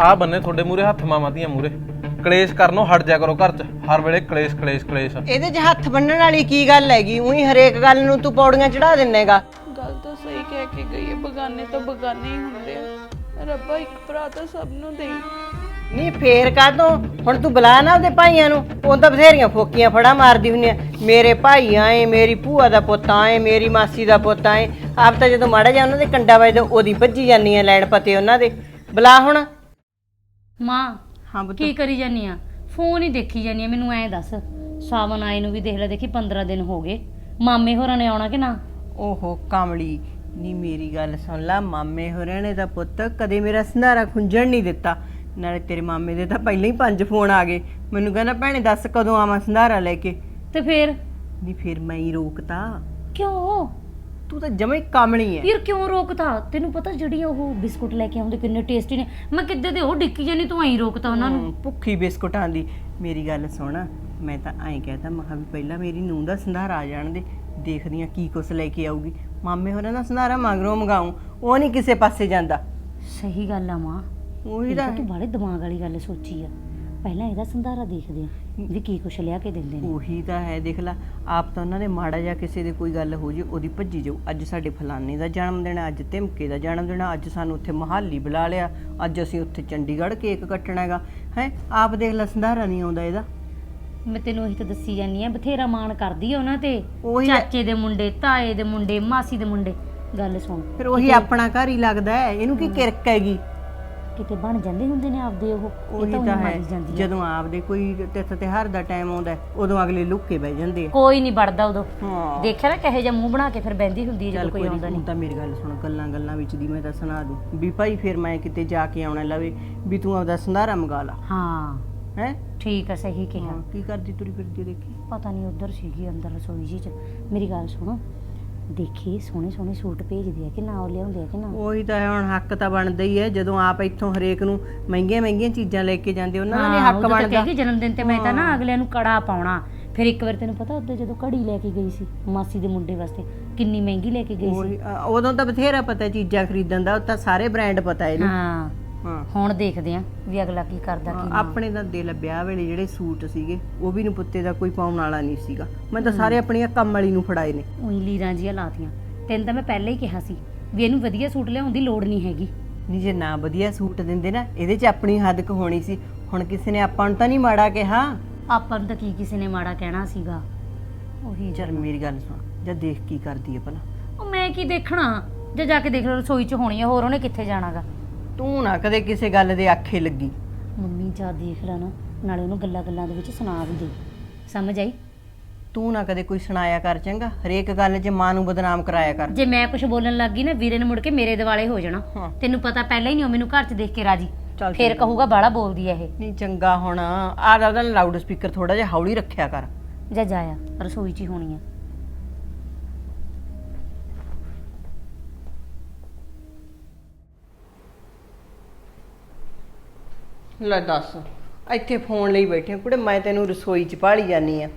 ਆ ਬੰਨੇ ਤੁਹਾਡੇ ਮੂਰੇ ਹੱਥ ਮਾਵਾਂ ਦੀਆਂ ਮੂਰੇ ਕਲੇਸ਼ ਕਰਨੋਂ ਹਟ ਜਾ ਕਰੋ ਘਰ 'ਚ। ਹਰ ਵੇਲੇ ਕਲੇਸ਼ ਕਲੇਸ਼ ਕਲੇਸ਼। ਇਹਦੇ 'ਚ ਹੱਥ ਬੰਨਣ ਵਾਲੀ ਕੀ ਗੱਲ ਹੈਗੀ? ਉਹੀ ਹਰੇਕ ਗੱਲ ਨੂੰ ਤੂੰ ਪੌੜੀਆਂ ਚੜਾ ਦਿੰਨੇਗਾ। ਗੱਲ ਤਾਂ ਸਹੀ ਕਹਿ ਕੇ ਗਈ ਹੈ ਬਗਾਨੇ ਤਾਂ ਬਗਾਨੇ ਹੀ ਹੁੰਦੇ ਆ। ਰੱਬਾ ਇੱਕ ਭਰਾ ਤਾਂ ਸਭ ਨੂੰ ਦੇਈ। ਨਹੀਂ ਫੇਰ ਕਾਦੋਂ ਹੁਣ ਤੂੰ ਬੁਲਾ ਨਾ ਉਹਦੇ ਭਾਈਆਂ ਨੂੰ। ਉਹ ਤਾਂ ਬਥੇਰੀਆਂ ਫੋਕੀਆਂ ਫੜਾ ਮਾਰਦੀ ਆ। ਮੇਰੇ ਭਾਈ ਆਏ ਮੇਰੀ ਭੂਆ ਦਾ ਪੁੱਤ ਆਏ ਮੇਰੀ ਮਾਸੀ ਦਾ ਪੁੱਤ ਆਏ। ਆਪ ਤਾਂ ਜਦੋਂ ਮਾੜਾ ਜਾ ਉਹਨਾਂ ਦੇ ਕੰਡਾ ਵੱਜਦਾ ਉਹਦੀ ਭੱਜੀ ਜਾਂਦੀ ਆ ਲੈਣ ਪਤੇ ਉਹਨਾਂ ਦੇ। ਬੁਲਾ ਹੁਣ। ਮਾਂ ਹਾਂ ਪੁੱਤ। ਕੀ ਕਰੀ ਜਾਨੀ ਆ? ਫੋਨ ਹੀ ਦੇਖੀ ਜਾਨੀ ਆ ਮੈਨੂੰ ਐਂ ਦੱਸ। ਸਾਵਨ ਆਏ ਨੂੰ ਵੀ ਦੇਖ ਲੈ ਦੇਖੀ 15 ਦਿਨ ਹੋ ਗਏ। ਮਾਮੇ ਹੋਰਾਂ ਨੇ ਆਉਣਾ ਕਿ ਨਾ? ਓਹੋ ਕਾਮਲੀ। ਨੀ ਮੇਰੀ ਗੱਲ ਸੁਣ ਲਾ ਮਾਮੇ ਹੋਰਾਂ ਨੇ ਤਾਂ ਪੁੱਤ ਕਦੇ ਮੇਰਾ ਸੰਧਾਰਾ ਖੁੰਝਣ ਨਹੀਂ ਦਿੱਤਾ। ਨਾਲੇ ਤੇਰੇ ਮਾਮੇ ਦੇ ਤਾਂ ਪਹਿਲਾਂ ਹੀ ਪੰਜ ਫੋਨ ਆ ਗਏ। ਮੈਨੂੰ ਕਹਿੰਦਾ ਭੈਣੇ ਦੱਸ ਕਦੋਂ ਆਵਾਂ ਸੰਧਾਰਾ ਲੈ ਕੇ। ਤੇ ਫੇਰ? ਨਹੀਂ ਫਿਰ ਮੈਂ ਹੀ ਰੋਕਤਾ। ਕਿਉਂ? ਤੂੰ ਤਾਂ ਜਮੇ ਕਾਮਣੀ ਐ। ਯਾਰ ਕਿਉਂ ਰੋਕਤਾ ਤੈਨੂੰ ਪਤਾ ਜਿਹੜੀਆਂ ਉਹ ਬਿਸਕੁਟ ਲੈ ਕੇ ਆਉਂਦੇ ਕਿੰਨੇ ਟੇਸਟੀ ਨੇ। ਮੈਂ ਕਿੱਦੇ ਦੇ ਉਹ ਡਿੱਕੀ ਜਾਨੀ ਤੂੰ ਐਂ ਰੋਕਤਾ ਉਹਨਾਂ ਨੂੰ। ਹਮ, ਭੁੱਖੀ ਬਿਸਕੁਟਾਂ ਦੀ। ਮੇਰੀ ਗੱਲ ਸੁਣ ਮੈਂ ਤਾਂ ਐਂ ਕਹਿਤਾ ਮੈਂ ਕਿਹਾ ਵੀ ਪਹਿਲਾਂ ਮੇਰੀ ਨੂੰਹ ਦਾ ਸੰਧਾਰਾ ਆ ਜਾਣ ਦੇ ਦੇਖਦੀ ਆ ਕੀ ਕੁਛ ਲੈ ਕੇ ਆਊਗੀ। ਮਾਮੇ ਹੋਰਾਂ ਦਾ ਸੰਧਾਰਾ ਮਗਰੋਂ ਮੰਗਾਉਂ ਉਹ ਨਹੀਂ ਕਿਸੇ ਪਾਸੇ ਜਾਂਦਾ। ਸਹੀ ਗੱਲ ਆ ਮਾਂ। ਉਹੀ ਇਹ ਤਾਂ ਤਾਂ ਤੂੰ ਬਾਲੇ ਦਿਮਾਗ ਵਾਲੀ ਗੱਲ ਸੋਚੀ ਆ। ਪਹਿਲਾਂ ਇਹਦਾ ਸੰਧਾਰਾ ਦੇਖਦੇ ਆ ਵੀ ਕੀ ਕੁਛ ਲਿਆ ਕੇ ਦਿੰਦੇ ਨੇ। ਉਹੀ ਤਾਂ ਹੈ ਦੇਖ ਲੈ ਆਪ ਤਾਂ ਉਹਨਾਂ ਦੇ ਮਾੜਾ ਜਾਂ ਕਿਸੇ ਦੇ ਕੋਈ ਗੱਲ ਹੋ ਜੇ ਉਹਦੀ ਭੱਜੀ ਜਾਊ ਅੱਜ ਸਾਡੇ ਫਲਾਣੇ ਦਾ ਜਨਮ ਦਿਨ ਹੈ, ਅੱਜ ਧਮਕੇ ਦਾ ਜਨਮ ਦਿਨ ਹੈ, ਅੱਜ ਸਾਨੂੰ ਉੱਥੇ ਮਹਾਲੀ ਬੁਲਾ ਲਿਆ ਅੱਜ ਅਸੀਂ ਉੱਥੇ ਚੰਡੀਗੜ੍ਹ ਕੇਕ ਕੱਟਣਾ ਹੈਗਾ। ਹੈ ਆਪ ਦੇਖ ਲੈ ਸੰਧਾਰਾ ਨਹੀਂ ਆਉਂਦਾ ਇਹਦਾ। ਮੈਂ ਤੈਨੂੰ ਉਹੀ ਤਾਂ ਦੱਸੀ ਜਾਨੀ ਆ ਬਥੇਰਾ ਮਾਣ ਕਰਦੀ ਆ ਉਹਨਾਂ ਤੇ। ਉਹੀ ਚਾਚੇ ਦੇ ਮੁੰਡੇ ਤਾਏ ਦੇ ਮੁੰਡੇ ਮਾਸੀ ਦੇ ਮੁੰਡੇ। ਗੱਲ ਸੁਣ। ਫਿਰ ਉਹੀ ਆਪਣਾ ਘਰ ਹੀ ਲੱਗਦਾ ਹੈ ਇਹਨੂੰ ਕੀ ਕਿਰਕ ਹੈਗੀ? ਕਿਤੇ ਬਣ ਜਾਂਦੇ ਹੁੰਦੇ ਨੇ ਆਪਦੇ ਉਹ ਉਹੀ ਤਾਂ ਹੈ। ਜਾਂਦੀ ਆਪਦੇ ਕੋਈ ਤਿੱਥ ਤਿਉਹਾਰ ਦਾ ਟਾਈਮ ਆਉਂਦਾ ਹੈ, ਉਦੋਂ ਅਗਲੇ ਲੁੱਕ ਕੇ ਬਹਿ ਜਾਂਦੇ ਆ। ਕੋਈ ਨਹੀਂ ਵੜਦਾ ਉਦੋਂ। ਹਾਂ। ਦੇਖਿਆ ਨਾ ਕਹੇ ਜਿਹਾ ਮੂੰਹ ਬਣਾ ਕੇ ਫਿਰ ਬੈੰਦੀ ਹੁੰਦੀ ਹੈ ਚੱਲ ਜਦੋਂ ਕੋਈ ਕੋਈ ਆਉਂਦਾ ਨਹੀਂ ਨਹੀਂ ਤਾਂ ਮੇਰੀ ਗੱਲ ਸੁਣ ਗੱਲਾਂ ਗੱਲਾਂ ਵਿੱਚ ਦੀ ਮੈਂ ਤਾਂ ਸੁਣਾ ਦੂੰ। ਵੀ ਭਾਈ ਫਿਰ ਮੈਂ ਕਿਤੇ ਜਾ ਕੇ ਆਉਣਾ ਲਵੇ ਵੀ ਤੂੰ ਆਪਦਾ ਸੰਧਾਰਾ ਮੰਗਾ ਲਾ। ਹਾਂ। ਹੈ? ਠੀਕ ਆ ਸਹੀ ਕਿਹਾ। ਕੀ ਕਰਦੀ ਤੁਰੀ ਫਿਰਦੀ ਦੇਖੀ? ਪਤਾ ਨਹੀਂ ਉਧਰ ਸੀਗੀ ਅੰਦਰ ਰਸੋਈ ਜੀ ਚ। ਮੇਰੀ ਗੱਲ ਸੁਣੋ ਦੇਖੀ ਸੋਹਣੇ ਸੋਹਣੇ ਸੂਟ ਭੇਜਦੇ ਆ ਕਿ ਨਾ ਉਹ ਲਿਆਉਂਦੇ ਆ ਕਿ ਨਾ? ਉਹੀ ਤਾਂ ਹੈ ਹੁਣ ਹੱਕ ਤਾਂ ਬਣਦਾ ਹੀ ਹੈ ਜਦੋਂ ਆਪ ਇੱਥੋਂ ਹਰੇਕ ਨੂੰ ਮਹਿੰਗੀਆਂ ਮਹਿੰਗੀਆਂ ਚੀਜ਼ਾਂ ਲੈ ਕੇ ਜਾਂਦੇ ਉਹਨਾਂ ਦਾ ਨਹੀਂ ਹੱਕ ਬਣਦਾ। ਕਿ ਜਨਮ ਦਿਨ ਤੇ ਮੈਂ ਤਾਂ ਨਾ ਅਗਲਿਆਂ ਨੂੰ ਕੜਾ ਪਾਉਣਾ। ਫਿਰ ਇੱਕ ਵਾਰ ਤੈਨੂੰ ਪਤਾ ਉੱਤੇ ਜਦੋਂ ਘੜੀ ਲੈ ਕੇ ਗਈ ਸੀ ਮਾਸੀ ਦੇ ਮੁੰਡੇ ਵਾਸਤੇ ਕਿੰਨੀ ਮਹਿੰਗੀ ਲੈ ਕੇ ਗਈ ਸੀ। ਉਹੀ, ਅ, ਉਦੋਂ ਤਾਂ ਬਥੇਰਾ ਪਤਾ ਚੀਜ਼ਾਂ ਖਰੀਦਣ ਦਾ ਉਹ ਤਾਂ ਸਾਰੇ ਬ੍ਰਾਂਡ ਪਤਾ ਇਹਨੂੰ। ਹਾਂ। ਹਾਂ। ਹੁਣ ਦੇਖਦੇ ਆ ਵੀ ਅਗਲਾ ਕੀ ਕਰਦਾ ਕੀ ਆਪਣੇ ਤਾਂ ਦਿਲ ਵਿਆਹ ਵੇਲੇ ਜਿਹੜੇ ਸੂਟ ਸੀਗੇ ਉਹ ਵੀ ਨੂੰ ਪੁੱਤੇ ਦਾ ਕੋਈ ਪਾਉਣ ਵਾਲਾ ਨਹੀਂ ਸੀਗਾ। ਮੈਂ ਤਾਂ ਸਾਰੇ ਆਪਣੀਆਂ ਕੰਮ ਵਾਲੀ ਨੂੰ ਫੜਾਏ ਨੇ। ਉਹੀ ਲੀਰਾਂ ਜੀਆਂ ਲਾਤੀਆਂ। ਤੈਨੂੰ ਤਾਂ ਮੈਂ ਪਹਿਲਾਂ ਹੀ ਕਿਹਾ ਸੀ ਵੀ ਇਹਨੂੰ ਵਧੀਆ ਸੂਟ ਲਿਆਉਣ ਦੀ ਲੋੜ ਨਹੀਂ ਹੈਗੀ। ਨਹੀਂ ਜੇ ਨਾ ਵਧੀਆ ਸੂਟ ਦਿੰਦੇ ਨਾ ਇਹਦੇ 'ਚ ਆਪਣੀ ਹੱਦ ਕ ਹੋਣੀ ਸੀ। ਹੁਣ ਕਿਸੇ ਨੇ ਆਪਾਂ ਨੂੰ ਤਾਂ ਨਹੀਂ ਮਾੜਾ ਕਿਹਾ। ਆਪਾਂ ਨੂੰ ਤਾਂ ਕੀ ਕਿਸੇ ਨੇ ਮਾੜਾ ਕਹਿਣਾ ਸੀਗਾ। ਉਹੀ ਚਲ ਮੇਰੀ ਗੱਲ ਸੁਣ ਜਾਂ ਦੇਖ ਕੀ ਕਰਦੀ ਹੈ ਭਲਾ। ਉਹ ਮੈਂ ਕੀ ਦੇਖਣਾ? ਜੇ ਜਾ ਕੇ ਦੇਖ ਲਓ ਰਸੋਈ 'ਚ ਹੋਣੀ ਆ ਹੋਰ ਉਹਨੇ ਕਿੱਥੇ ਜਾਣਾਗਾ? ਤੂੰ ਨਾ ਕਦੇ ਕਿਸੇ ਗੱਲ ਦੇ ਆਖੇ ਲੱਗੀ। ਮੰਮੀ ਜਾ ਦੇਖ ਲੈ ਨਾ ਨਾਲੇ ਉਹਨੂੰ ਗੱਲਾਂ ਗੱਲਾਂ ਦੇ ਵਿੱਚ ਸੁਣਾ ਵੀ ਦੇ। ਸਮਝ ਆਈ? ਤੂੰ ਨਾ ਕਦੇ ਕੋਈ ਸੁਣਾਇਆ ਕਰ ਚੰਗਾ ਹਰੇਕ ਗੱਲ 'ਚ ਮਾਂ ਨੂੰ ਬਦਨਾਮ ਕਰਾਇਆ ਕਰ। ਜੇ ਮੈਂ ਕੁਝ ਬੋਲਣ ਲੱਗ ਗਈ ਨਾ ਵੀਰੇ ਨੇ ਮੁੜ ਕੇ ਮੇਰੇ ਦਿਵਾਲੇ ਹੋ ਜਾਣਾ। ਹਾਂ। ਤੈਨੂੰ ਪਤਾ ਪਹਿਲਾਂ ਹੀ ਨਹੀਂ ਉਹ ਮੈਨੂੰ ਘਰ 'ਚ ਦੇਖ ਕੇ ਰਾਜੀ। ਚੱਲ ਫੇਰ ਕਹੂਗਾ ਬਾਲਾ ਬੋਲਦੀ ਆ ਇਹ। ਨਹੀਂ ਚੰਗਾ ਹੁਣ ਆ ਦਾ ਲਾਊਡ ਸਪੀਕਰ ਥੋੜਾ ਜਿਹਾ ਹੌਲੀ ਰੱਖਿਆ ਕਰ। ਜਾ ਜਾਇਆ ਰਸੋਈ 'ਚ ਹੀ ਹੋਣੀ ਆ। ਲੈ ਦੱਸ। ਇੱਥੇ ਫੋਨ ਲਈ ਬੈਠੇ ਕੁੜੇ ਮੈਂ ਤੈਨੂੰ ਰਸੋਈ 'ਚ ਪਾਲੀ ਜਾਨੀ ਆ।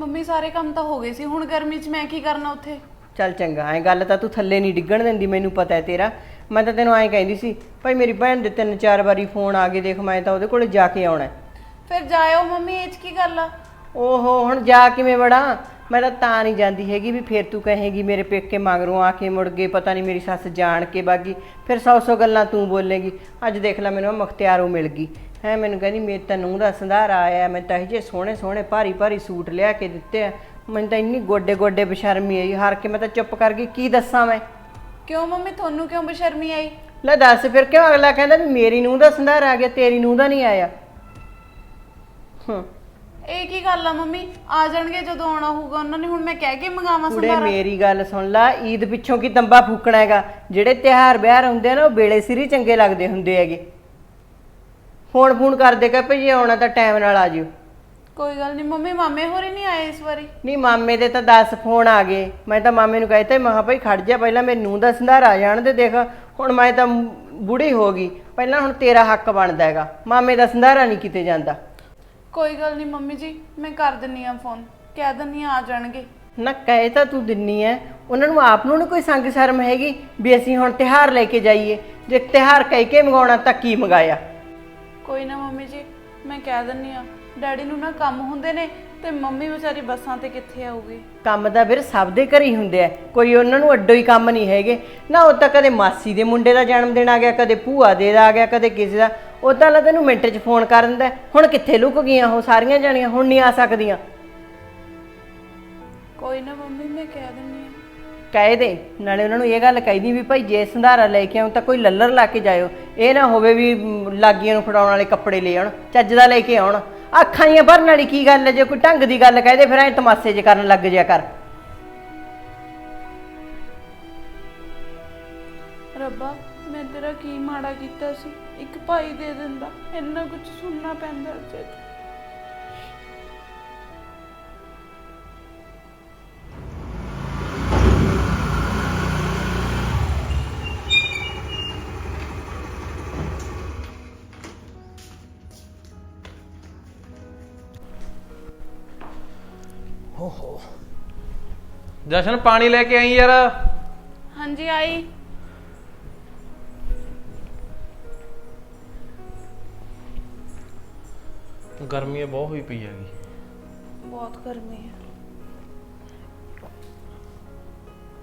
ਮੰਮੀ ਸਾਰੇ ਕੰਮ ਤਾਂ ਹੋ ਗਏ ਸੀ। ਹੁਣ ਗਰਮੀ 'ਚ ਮੈਂ ਕੀ ਕਰਨਾ ਉੱਥੇ? ਚੱਲ ਚੰਗਾ ਐ ਗੱਲ ਤਾਂ ਤੂੰ ਥੱਲੇ ਨਹੀਂ ਡਿੱਗਣ ਦਿੰਦੀ ਮੈਨੂੰ ਪਤਾ ਹੈ ਤੇਰਾ। ਮੈਂ ਤਾਂ ਤੈਨੂੰ ਐਂ ਕਹਿੰਦੀ ਸੀ ਭਾਈ ਮੇਰੀ ਭੈਣ ਦੇ ਤਿੰਨ ਚਾਰ ਵਾਰੀ ਫੋਨ ਆ ਗਏ ਦੇਖ ਮੈਂ ਤਾਂ ਉਹਦੇ ਕੋਲੇ ਜਾ ਕੇ ਆਉਣਾ ਹੈ। ਫਿਰ ਜਾਇਓ ਮੰਮੀ ਇਹ 'ਚ ਕੀ ਗੱਲ ਆ? ਓਹੋ ਹੁਣ ਜਾ ਕਿਵੇਂ ਵੜਾਂ? ਮੈਂ ਤਾਂ ਤਾਂ ਨਹੀਂ ਜਾਂਦੀ ਹੈਗੀ ਵੀ ਫੇਰ ਤੂੰ ਕਹੇਗੀ ਮੇਰੇ ਪੇਕੇ ਮਗਰੋਂ ਆ ਕੇ ਮੁੜ ਗਏ ਪਤਾ ਨਹੀਂ ਮੇਰੀ ਸੱਸ ਜਾਣ ਕੇ ਬਾਗੀ। ਫਿਰ ਸੌ ਸੌ ਗੱਲਾਂ ਤੂੰ ਬੋਲੇਗੀ। ਅੱਜ ਦੇਖ ਲੈ ਮੈਨੂੰ ਆਹ ਮੁਖਤਿਆਰੋਂ ਮਿਲ ਗਈ। ਹੈ ਮੈਨੂੰ ਕਹਿੰਦੀ ਮੇਰੇ ਤਾਂ ਨੂੰਹ ਦਾ ਸੰਧਾਰਾ ਆਇਆ ਮੈਂ ਤਾਂ ਇਹ ਜੇ ਸੋਹਣੇ ਸੋਹਣੇ ਭਾਰੀ ਭਾਰੀ ਸੂਟ ਲਿਆ ਕੇ ਦਿੱਤੇ ਆ। ਮੈਨੂੰ ਤਾਂ ਇੰਨੀ ਗੋਡੇ ਗੋਡੇ ਬਸ਼ਰਮੀ ਆਈ ਹਾਰ ਕੇ ਮੈਂ ਤਾਂ ਚੁੱਪ ਕਰ ਗਈ ਕੀ ਦੱਸਾਂ ਮੈਂ? ਕਿਉਂ ਮੰਮੀ ਤੁਹਾਨੂੰ ਕਿਉਂ ਬੇਸ਼ਰਮੀ ਆਈ? ਲੈ ਦੱਸ ਫਿਰ ਕਿਉਂ ਅਗਲਾ ਕਹਿੰਦਾ ਵੀ ਮੇਰੀ ਨੂੰਹ ਦਾ ਸੰਧਾਰਾ ਆ ਗਿਆ ਤੇਰੀ ਨੂੰਹ ਦਾ ਨਹੀਂ ਆਇਆ? ਹਾਂ। ਇਹ ਕੀ ਗੱਲ ਆ ਮੰਮੀ? ਆ ਜਾਣਗੇ ਜਦੋਂ ਆਉਣਾ ਹੋਊਗਾ। ਉਹਨਾਂ ਨੇ ਹੁਣ ਮੈਂ ਕਹਿ ਕੇ ਮੰਗਾਵਾਂ ਕੁੜੇ ਮੇਰੀ ਗੱਲ ਸੁਣ ਲੈ ਈਦ ਪਿੱਛੋਂ ਕੀ ਤੰਬਾ ਫੂਕਣਾ ਹੈਗਾ? ਜਿਹੜੇ ਤਿਉਹਾਰ ਵਿਆਹ ਹੁੰਦੇ ਆ ਨਾ ਉਹ ਵੇਲੇ ਸਿਰ ਹੀ ਚੰਗੇ ਲੱਗਦੇ ਹੁੰਦੇ ਹੈਗੇ। ਫੋਨ ਫੋਨ ਕਰਦੇ ਕਹ ਭਈ ਜੇ ਆਉਣਾ ਤਾਂ ਟਾਈਮ ਨਾਲ ਆ ਜਿਓ। ਕੋਈ ਗੱਲ ਨਹੀਂ ਮੰਮੀ ਮਾਮੇ ਹੋਰੇ ਨਹੀਂ ਆਏ ਇਸ ਵਾਰੀ? ਨਹੀਂ ਮਾਮੇ ਦੇ ਤਾਂ 10 ਫੋਨ ਆ ਗਏ। ਮੈਂ ਤਾਂ ਮਾਮੇ ਨੂੰ ਕਹਿਤਾ ਮਹਾ ਭਾਈ ਖੜ ਜਾ ਪਹਿਲਾਂ ਨੂੰਹ ਦਾ ਸੰਧਾਰਾ ਆ ਜਾਣ ਦੇ ਦੇਖ। ਹੁਣ ਮੈਂ ਤਾਂ ਬੁੜੀ ਹੋ ਗਈ। ਪਹਿਲਾਂ ਹੁਣ ਤੇਰਾ ਹੱਕ ਬਣਦਾ ਹੈਗਾ। ਮਾਮੇ ਦਾ ਸੰਧਾਰਾ ਨਹੀਂ ਕਿਤੇ ਜਾਂਦਾ। ਕੋਈ ਗੱਲ ਨਹੀਂ ਮੰਮੀ ਜੀ ਮੈਂ ਕਰ ਦਿੰਨੀ ਆ ਫੋਨ ਕਹਿ ਦਿੰਨੀ ਆ ਆ ਜਾਣਗੇ। ਨਾ ਕਹੇ ਤਾਂ ਤੂੰ ਦਿੰਨੀ ਐ। ਉਹਨਾਂ ਨੂੰ ਆਪ ਨੂੰ ਨੀ ਕੋਈ ਸੰਗ ਸ਼ਰਮ ਹੈਗੀ ਵੀ ਅਸੀਂ ਹੁਣ ਤਿਹਾਰ ਲੈ ਕੇ ਜਾਈਏ। ਜੇ ਤਿਹਾਰ ਕਹਿ ਕੇ ਮੰਗਾਉਣਾ ਤਾਂ ਕੀ ਮੰਗਾਇਆ? ਕੋਈ ਨਾ ਮੰਮੀ ਜੀ ਮੈਂ ਕਹਿ ਦਿੰਨੀ ਆ। ਡੈਡੀ ਨੂੰ ਨਾ ਕੰਮ ਹੁੰਦੇ ਨੇ ਤੇ ਮੰਮੀ ਵਿਚਾਰੀ ਬੱਸਾਂ ਤੇ ਕਿੱਥੇ ਆਊਗੀ? ਕੰਮ ਤਾਂ ਫਿਰ ਸਭ ਦੇ ਘਰ ਹੀ ਹੁੰਦੇ ਆ ਕੋਈ ਉਹਨਾਂ ਨੂੰ ਅੱਡੋ ਹੀ ਕੰਮ ਨਹੀਂ ਹੈਗੇ। ਨਾ ਉਹ ਤਾਂ ਕਦੇ ਮਾਸੀ ਦੇ ਮੁੰਡੇ ਦਾ ਜਨਮ ਦਿਨ ਆ ਗਿਆ ਕਦੇ ਭੂਆ ਦੇ ਦਾ ਆ ਗਿਆ ਕਦੇ ਕਿਸੇ ਦਾ। ਤਾਂ ਲਾ ਤੈਨੂੰ ਮਿੰਟ 'ਚ ਫੋਨ ਕਰ ਦਿੰਦਾ ਹੈ। ਹੁਣ ਕਿੱਥੇ ਲੁਕ ਗਈਆਂ ਉਹ ਸਾਰੀਆਂ ਜਾਣੀਆਂ ਹੁਣ ਨਹੀਂ ਆ ਸਕਦੀਆਂ। ਕੋਈ ਨਾ ਮੰਮੀ ਮੈਂ ਕਹਿ ਦਿੰਨੀ ਆ ਕਹਿ ਦੇ ਨਾਲੇ ਉਹਨਾਂ ਨੂੰ ਇਹ ਗੱਲ ਕਹਿਦੀ ਵੀ ਭਾਈ ਜੇ ਸੰਧਾਰਾ ਲੈ ਕੇ ਆਉਂ ਤਾਂ ਕੋਈ ਲੱਲਰ ਲਾ ਕੇ ਜਾਇਓ। ਇਹ ਨਾ ਹੋਵੇ ਵੀ ਮ, ਲਾਗੀਆਂ ਨੂੰ ਫੜਾਉਣ ਵਾਲੇ ਕੱਪੜੇ ਲੈ ਆਉਣ ਚੱਜ ਦਾ ਲੈ ਕੇ ਆਉਣ। ਅੱਖਾਂ ਦੀਆਂ ਭਰਨ ਵਾਲੀ ਕੀ ਗੱਲ ਹੈ? ਜੇ ਕੋਈ ਢੰਗ ਦੀ ਗੱਲ ਕਹਦੇ ਫਿਰ ਐ ਤਮਾਸ਼ੇ ਜੇ ਕਰਨ ਲੱਗ ਜਿਆ ਕਰ। ਰੱਬਾ ਮੈਂ ਤੇਰਾ ਕੀ ਮਾੜਾ ਕੀਤਾ ਸੀ? ਭਾਈ ਦੇ ਦਿੰਦਾ ਇੰਨਾ ਕੁਝ ਸੁਣਨਾ ਪੈਂਦਾ ਜੇ। ਜਸ਼ਨ ਪਾਣੀ ਲੈ ਕੇ ਆਈ ਯਾਰ? ਹਾਂਜੀ ਆਈ। ਗਰਮੀ ਬਹੁਤ ਹੋਈ ਪਈ ਹੈਗੀ। ਬਹੁਤ ਗਰਮੀ ਹੈ।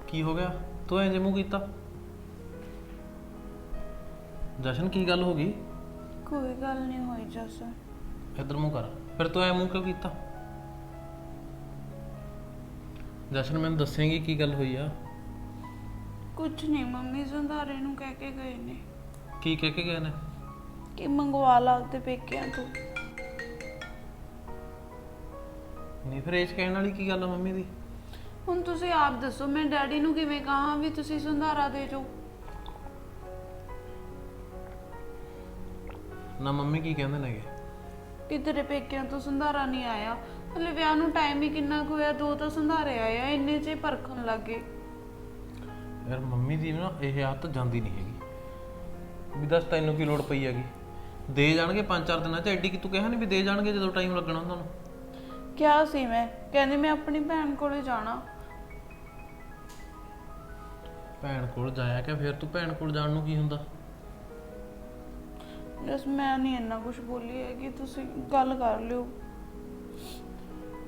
ਕੀ ਹੋ ਗਿਆ? ਤੂੰ ਐਂ ਜੇ ਮੂੰਹ ਕੀਤਾ। ਜਸ਼ਨ ਕੀ ਗੱਲ ਹੋ ਗਈ? ਕੋਈ ਗੱਲ ਨਹੀਂ ਹੋਈ ਜਸ ਇੱਧਰ ਮੂੰਹ ਕਰ। ਫਿਰ ਤੂੰ ਐ ਮੂੰਹ ਕਿਉਂ ਕੀਤਾ? ਜਸ਼ਨ ਮੈਨੂੰ ਦੱਸੇਂਗੀ ਕੀ ਗੱਲ ਹੋਈ ਆ। ਕੁਝ ਨਹੀਂ ਮੰਮੀ ਸੰਧਾਰੇ ਨੂੰ ਕਹਿ ਕੇ ਗਏ ਨੇ। ਕੀ ਕਹਿ ਕੇ ਗਏ ਨੇ? ਕਿ ਮੰਗਵਾ ਲਾ ਤੇ ਪੇਕਿਆਂ ਤੋਂ। ਨਹੀਂ ਫਿਰ 'ਚ ਕਹਿਣ ਵਾਲੀ ਕੀ ਗੱਲ ਆ ਮੰਮੀ ਦੀ? ਹੁਣ ਤੁਸੀਂ ਆਪ ਦੱਸੋ ਮੈਂ ਡੈਡੀ ਨੂੰ ਕਿਵੇਂ ਕਹਾਂ ਵੀ ਤੁਸੀਂ ਸੰਧਾਰਾ ਦੇ ਜੋ ਨਾ ਮੰਮੀ ਕੀ ਕਹਿੰਦੇ ਨੇਗੇ? ਕਿ ਤੇਰੇ ਪੇਕਿਆਂ ਤੋਂ ਸੰਧਾਰਾ ਨਹੀਂ ਆਇਆ? ਹਲੇ ਵਿਆਹ ਨੂੰ ਟਾਈਮ ਹੀ ਕਿੰਨਾ ਕੁ ਹੋਇਆ ਦੋ ਤਾਂ ਸੰਧਾਰੇ ਆਏ ਆ ਇੰਨੇ ਚ ਹੀ ਪਰਖਣ ਲੱਗੇ ਯਾਰ ਮੰਮੀ ਦੀ ਨਾ ਇਹ ਆਦਤ ਜਾਂਦੀ ਨਹੀਂ ਹੈਗੀ। ਵੀ ਦੱਸ ਤੈਨੂੰ ਕੀ ਲੋੜ ਪਈ ਹੈਗੀ? ਦੇ ਜਾਣਗੇ ਪੰਜ ਚਾਰ ਦਿਨਾਂ ਚ ਐਡੀ ਕਿ ਤੂੰ ਕਿਹਾ ਨਹੀਂ ਵੀ ਦੇ ਜਾਣਗੇ ਜਦੋਂ ਟਾਈਮ ਲੱਗਣਾ ਉਹਨਾਂ ਨੂੰ? ਕਿਹਾ ਸੀ ਮੈਂ। ਕਹਿੰਦੀ ਮੈਂ ਆਪਣੀ ਭੈਣ ਕੋਲੇ ਜਾਣਾ। ਭੈਣ ਕੋਲ ਜਾਇਆ ਕਿ ਫਿਰ ਤੂੰ ਭੈਣ ਕੋਲ ਜਾਣ ਨੂੰ ਕੀ ਹੁੰਦਾ? ਜਸ ਮੈਂ ਨਹੀਂ ਇੰਨਾ ਕੁਝ ਬੋਲੀ ਹੈਗੀ। ਤੁਸੀਂ ਗੱਲ ਕਰ ਲਿਓ।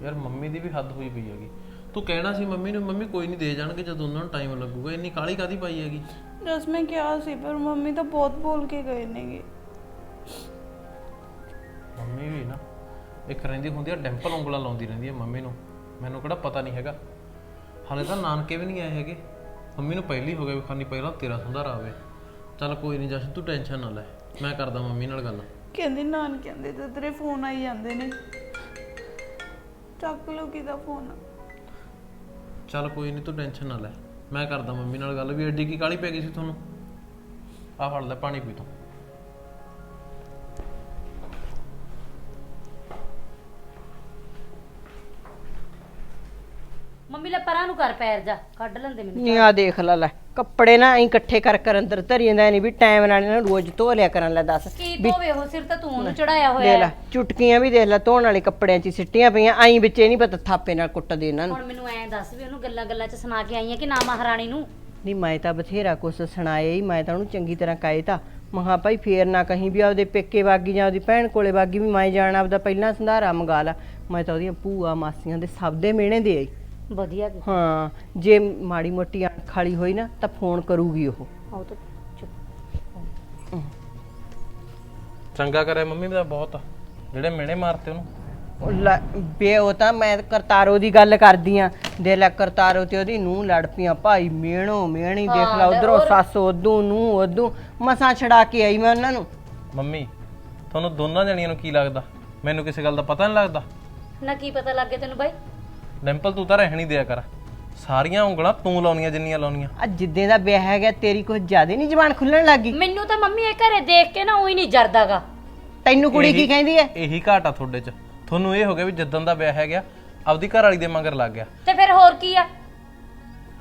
ਯਾਰ ਮੰਮੀ ਦੀ ਵੀ ਹੱਦ ਹੋਈ ਪਈ ਹੈਗੀ। ਤੂੰ ਕਹਿਣਾ ਸੀ ਮੰਮੀ ਨੂੰ ਮੰਮੀ ਕੋਈ ਨਹੀਂ ਦੇ ਜਾਣਗੇ ਜਦੋਂ ਉਹਨਾਂ ਨੂੰ ਟਾਈਮ ਲੱਗੂਗਾ। ਇੰਨੀ ਕਾਲੀ ਕਾਦੀ ਪਾਈ ਹੈਗੀ? ਜਸ ਮੈਂ ਕਿਹਾ ਸੀ ਪਰ ਮੰਮੀ ਤਾਂ ਬਹੁਤ ਬੋਲ ਕੇ ਗਏ ਨੇਗੇ। ਮੰਮੀ ਵੀ ਨਾ ਇੱਕ ਰਹਿੰਦੀ ਹੁੰਦੀ ਆ ਡੈਂਪਲ ਉਂਗਲਾਂ ਲਾਉਂਦੀ ਰਹਿੰਦੀ ਆ ਮੰਮੀ ਨੂੰ। ਮੈਨੂੰ ਕਿਹੜਾ ਪਤਾ ਨਹੀਂ ਹੈਗਾ। ਹਾਲੇ ਤਾਂ ਨਾਨਕੇ ਵੀ ਨਹੀਂ ਆਏ ਹੈਗੇ। ਮੰਮੀ ਨੂੰ ਪਹਿਲੀ ਹੋ ਗਿਆ ਵੀ ਖਾਨੀ ਪਹਿਲਾਂ ਤੇਰਾ ਸੰਧਾਰਾ ਆਵੇ। ਚੱਲ ਕੋਈ ਨਹੀਂ ਜਸ਼ਨ ਤੂੰ ਟੈਨਸ਼ਨ ਨਾ ਲੈ। ਮੈਂ ਕਰਦਾ ਮੰਮੀ ਨਾਲ ਗੱਲ। ਕਹਿੰਦੀ ਨਾਨ ਕਹਿੰਦੇ ਤੇ ਤੇਰੇ ਫੋਨ ਆਈ ਜਾਂਦੇ ਨੇ। ਚੱਕ ਲਓ ਕਿਹਦਾ ਫੋਨ ਚੱਲ ਕੋਈ ਨਹੀਂ ਤੂੰ ਟੈਨਸ਼ਨ ਨਾ ਲੈ। ਮੈਂ ਕਰਦਾ ਮੰਮੀ ਨਾਲ ਗੱਲ ਵੀ ਐਡੀ ਕੀ ਕਾਲੀ ਪੈ ਗਈ ਸੀ ਤੁਹਾਨੂੰ? ਆ ਫੜ ਲੈ ਪਾਣੀ ਪੀ ਤੂੰ। ਮੰਮੀ ਲੈ ਪਰਾਂ ਨੂੰ ਕਰ ਪੈਰ ਜਾ ਕੱਢ ਲੈਂਦੇ ਮੈਨੂੰ ਨੀ ਆ ਦੇਖ ਲੈ ਲੈ। ਕੱਪੜੇ ਨਾ ਐਂ ਇਕੱਠੇ ਕਰ ਕਰ ਅੰਦਰ ਧਰੀ ਜਾਂਦਾ ਨਹੀਂ ਵੀ ਟਾਈਮ ਨਾਲ ਇਹਨਾਂ ਨੂੰ ਰੋਜ਼ ਧੋ ਲਿਆ ਕਰਨ ਲੈ ਦੱਸ। ਕੀ ਧੋਵੇ ਉਹ? ਸਿਰ ਤਾਂ ਤੂੰ ਉਹਨੂੰ ਚੜਾਇਆ ਹੋਇਆ ਦੇਖ ਹੈ। ਲੈ ਚੁਟਕੀਆਂ ਵੀ ਦੇਖ ਲੈ ਧੋਣ ਵਾਲੇ ਕੱਪੜਿਆਂ 'ਚ ਹੀ ਸਿੱਟੀਆਂ ਪਈਆਂ ਆਈ ਵਿੱਚ ਇਹ ਨਹੀਂ ਪਤਾ ਥਾਪੇ ਨਾਲ ਕੁੱਟ ਦੇ ਇਹਨਾਂ ਨੂੰ। ਹੁਣ ਮੈਨੂੰ ਐਂ ਦੱਸ ਵੀ ਉਹਨੂੰ ਗੱਲਾਂ ਗੱਲਾਂ 'ਚ ਸੁਣਾ ਕੇ ਆਈ ਹੈ ਕਿ ਨਾ ਮਹਾਰਾਣੀ ਨੂੰ? ਨਹੀਂ ਮੈਂ ਤਾਂ ਬਥੇਰਾ ਕੁਛ ਸੁਣਾਇਆ ਹੀ ਮੈਂ ਤਾਂ ਉਹਨੂੰ ਚੰਗੀ ਤਰ੍ਹਾਂ ਕਾਏ ਤਾਂ। ਮਹਾ ਭਾਈ ਫੇਰ ਨਾ ਕਹੀਂ ਵੀ ਆਪਦੇ ਪੇਕੇ ਵਾਗੀ ਜਾਂ ਉਹਦੀ ਭੈਣ ਕੋਲੇ ਵਾਗੀ ਵੀ ਮੈਂ ਜਾਣਾ ਆਪਦਾ ਪਹਿਲਾਂ ਸੰਧਾਰਾ ਮੰਗਾ ਲਾ। ਮੈਂ ਤਾਂ ਉਹਦੀਆਂ ਭੂਆ ਮਾਸੀਆਂ ਦੇ ਸਭ ਦੇ ਮਿਹਣੇ ਦੇ ਆਈ। ਵਧੀਆ। ਕੀ ਹਾਂ ਜੇ ਮਾੜੀ ਮੋਟੀ ਅੱਖ ਖਾਲੀ ਹੋਈ ਨਾ ਤਾਂ ਫੋਨ ਕਰੂਗੀ ਉਹ। ਉਹ ਤਾਂ ਚੁੱਪ। ਚੰਗਾ ਕਰਿਆ ਮੰਮੀ ਦਾ ਬਹੁਤ। ਜਿਹੜੇ ਮਿਹਣੇ ਮਾਰਤੇ ਉਹਨੂੰ। ਉਹ ਲੈ, ਬੇ ਉਹ ਤਾਂ ਮੈਂ ਕਰਤਾਰੋ ਦੀ ਗੱਲ ਕਰਦੀ ਆ। ਦੇ ਲੈ ਕਰਤਾਰੋ ਤੇ ਉਹਦੀ ਨੂੰ ਲੜ ਪਈਆਂ। ਭਾਈ ਮਿਹਣੋ ਮਿਹਣੀ ਦੇਖ ਲੈ ਉਧਰੋਂ ਸੱਸ ਉਦੋਂ ਨੂੰ ਉਦੋਂ ਮਸਾਂ ਛੜਾ ਕੇ ਆਈ ਮੈਂ ਉਹਨਾਂ ਨੂੰ। ਮੰਮੀ ਤੁਹਾਨੂੰ ਦੋਨਾਂ ਜਣੀਆਂ ਨੂੰ ਕੀ ਲੱਗਦਾ? ਮੈਨੂੰ ਕਿਸੇ ਗੱਲ ਦਾ ਪਤਾ ਨਹੀਂ ਲੱਗਦਾ? ਨਾ ਕੀ ਪਤਾ ਲੱਗ ਗਿਆ ਤੈਨੂੰ ਬਾਈ? ਡਿੰਪਲ ਤੂੰ ਤਾਂ ਰਹਿਣੀ ਦਿਆ ਕਰ। ਸਾਰੀਆਂ ਉਂਗਲਾਂ ਤੂੰ ਲਾਉਣੀਆਂ ਜਿੰਨੀਆਂ ਲਾਉਣੀਆਂ। ਆ ਜਿੱਦੇ ਦਾ ਵਿਆਹ ਹੈਗਾ ਤੇਰੀ ਕੁਝ ਜ਼ਿਆਦਾ ਨਹੀਂ ਜ਼ਬਾਨ ਖੁੱਲਣ ਲੱਗੀ ਮੈਨੂੰ ਤਾਂ ਮੰਮੀ ਇਹ ਘਰੇ ਦੇਖ ਕੇ ਨਾ ਉਹੀ ਨਹੀਂ ਜਰਦਾਗਾ। ਤੈਨੂੰ ਕੁੜੀ ਕੀ ਇਹੀ- ਕਹਿੰਦੀ ਐ ਇਹੀ ਘਾਟ ਆ ਤੁਹਾਡੇ 'ਚ। ਤੁਹਾਨੂੰ ਇਹ ਹੋ ਗਿਆ ਵੀ ਜਿੱਦਾਂ ਦਾ ਵਿਆਹ ਹੈ ਗਿਆ ਆਪਦੀ ਘਰ ਵਾਲੀ ਦੇ ਮਗਰ ਲੱਗ ਗਿਆ। ਤੇ ਫਿਰ ਹੋਰ ਕੀ ਆ?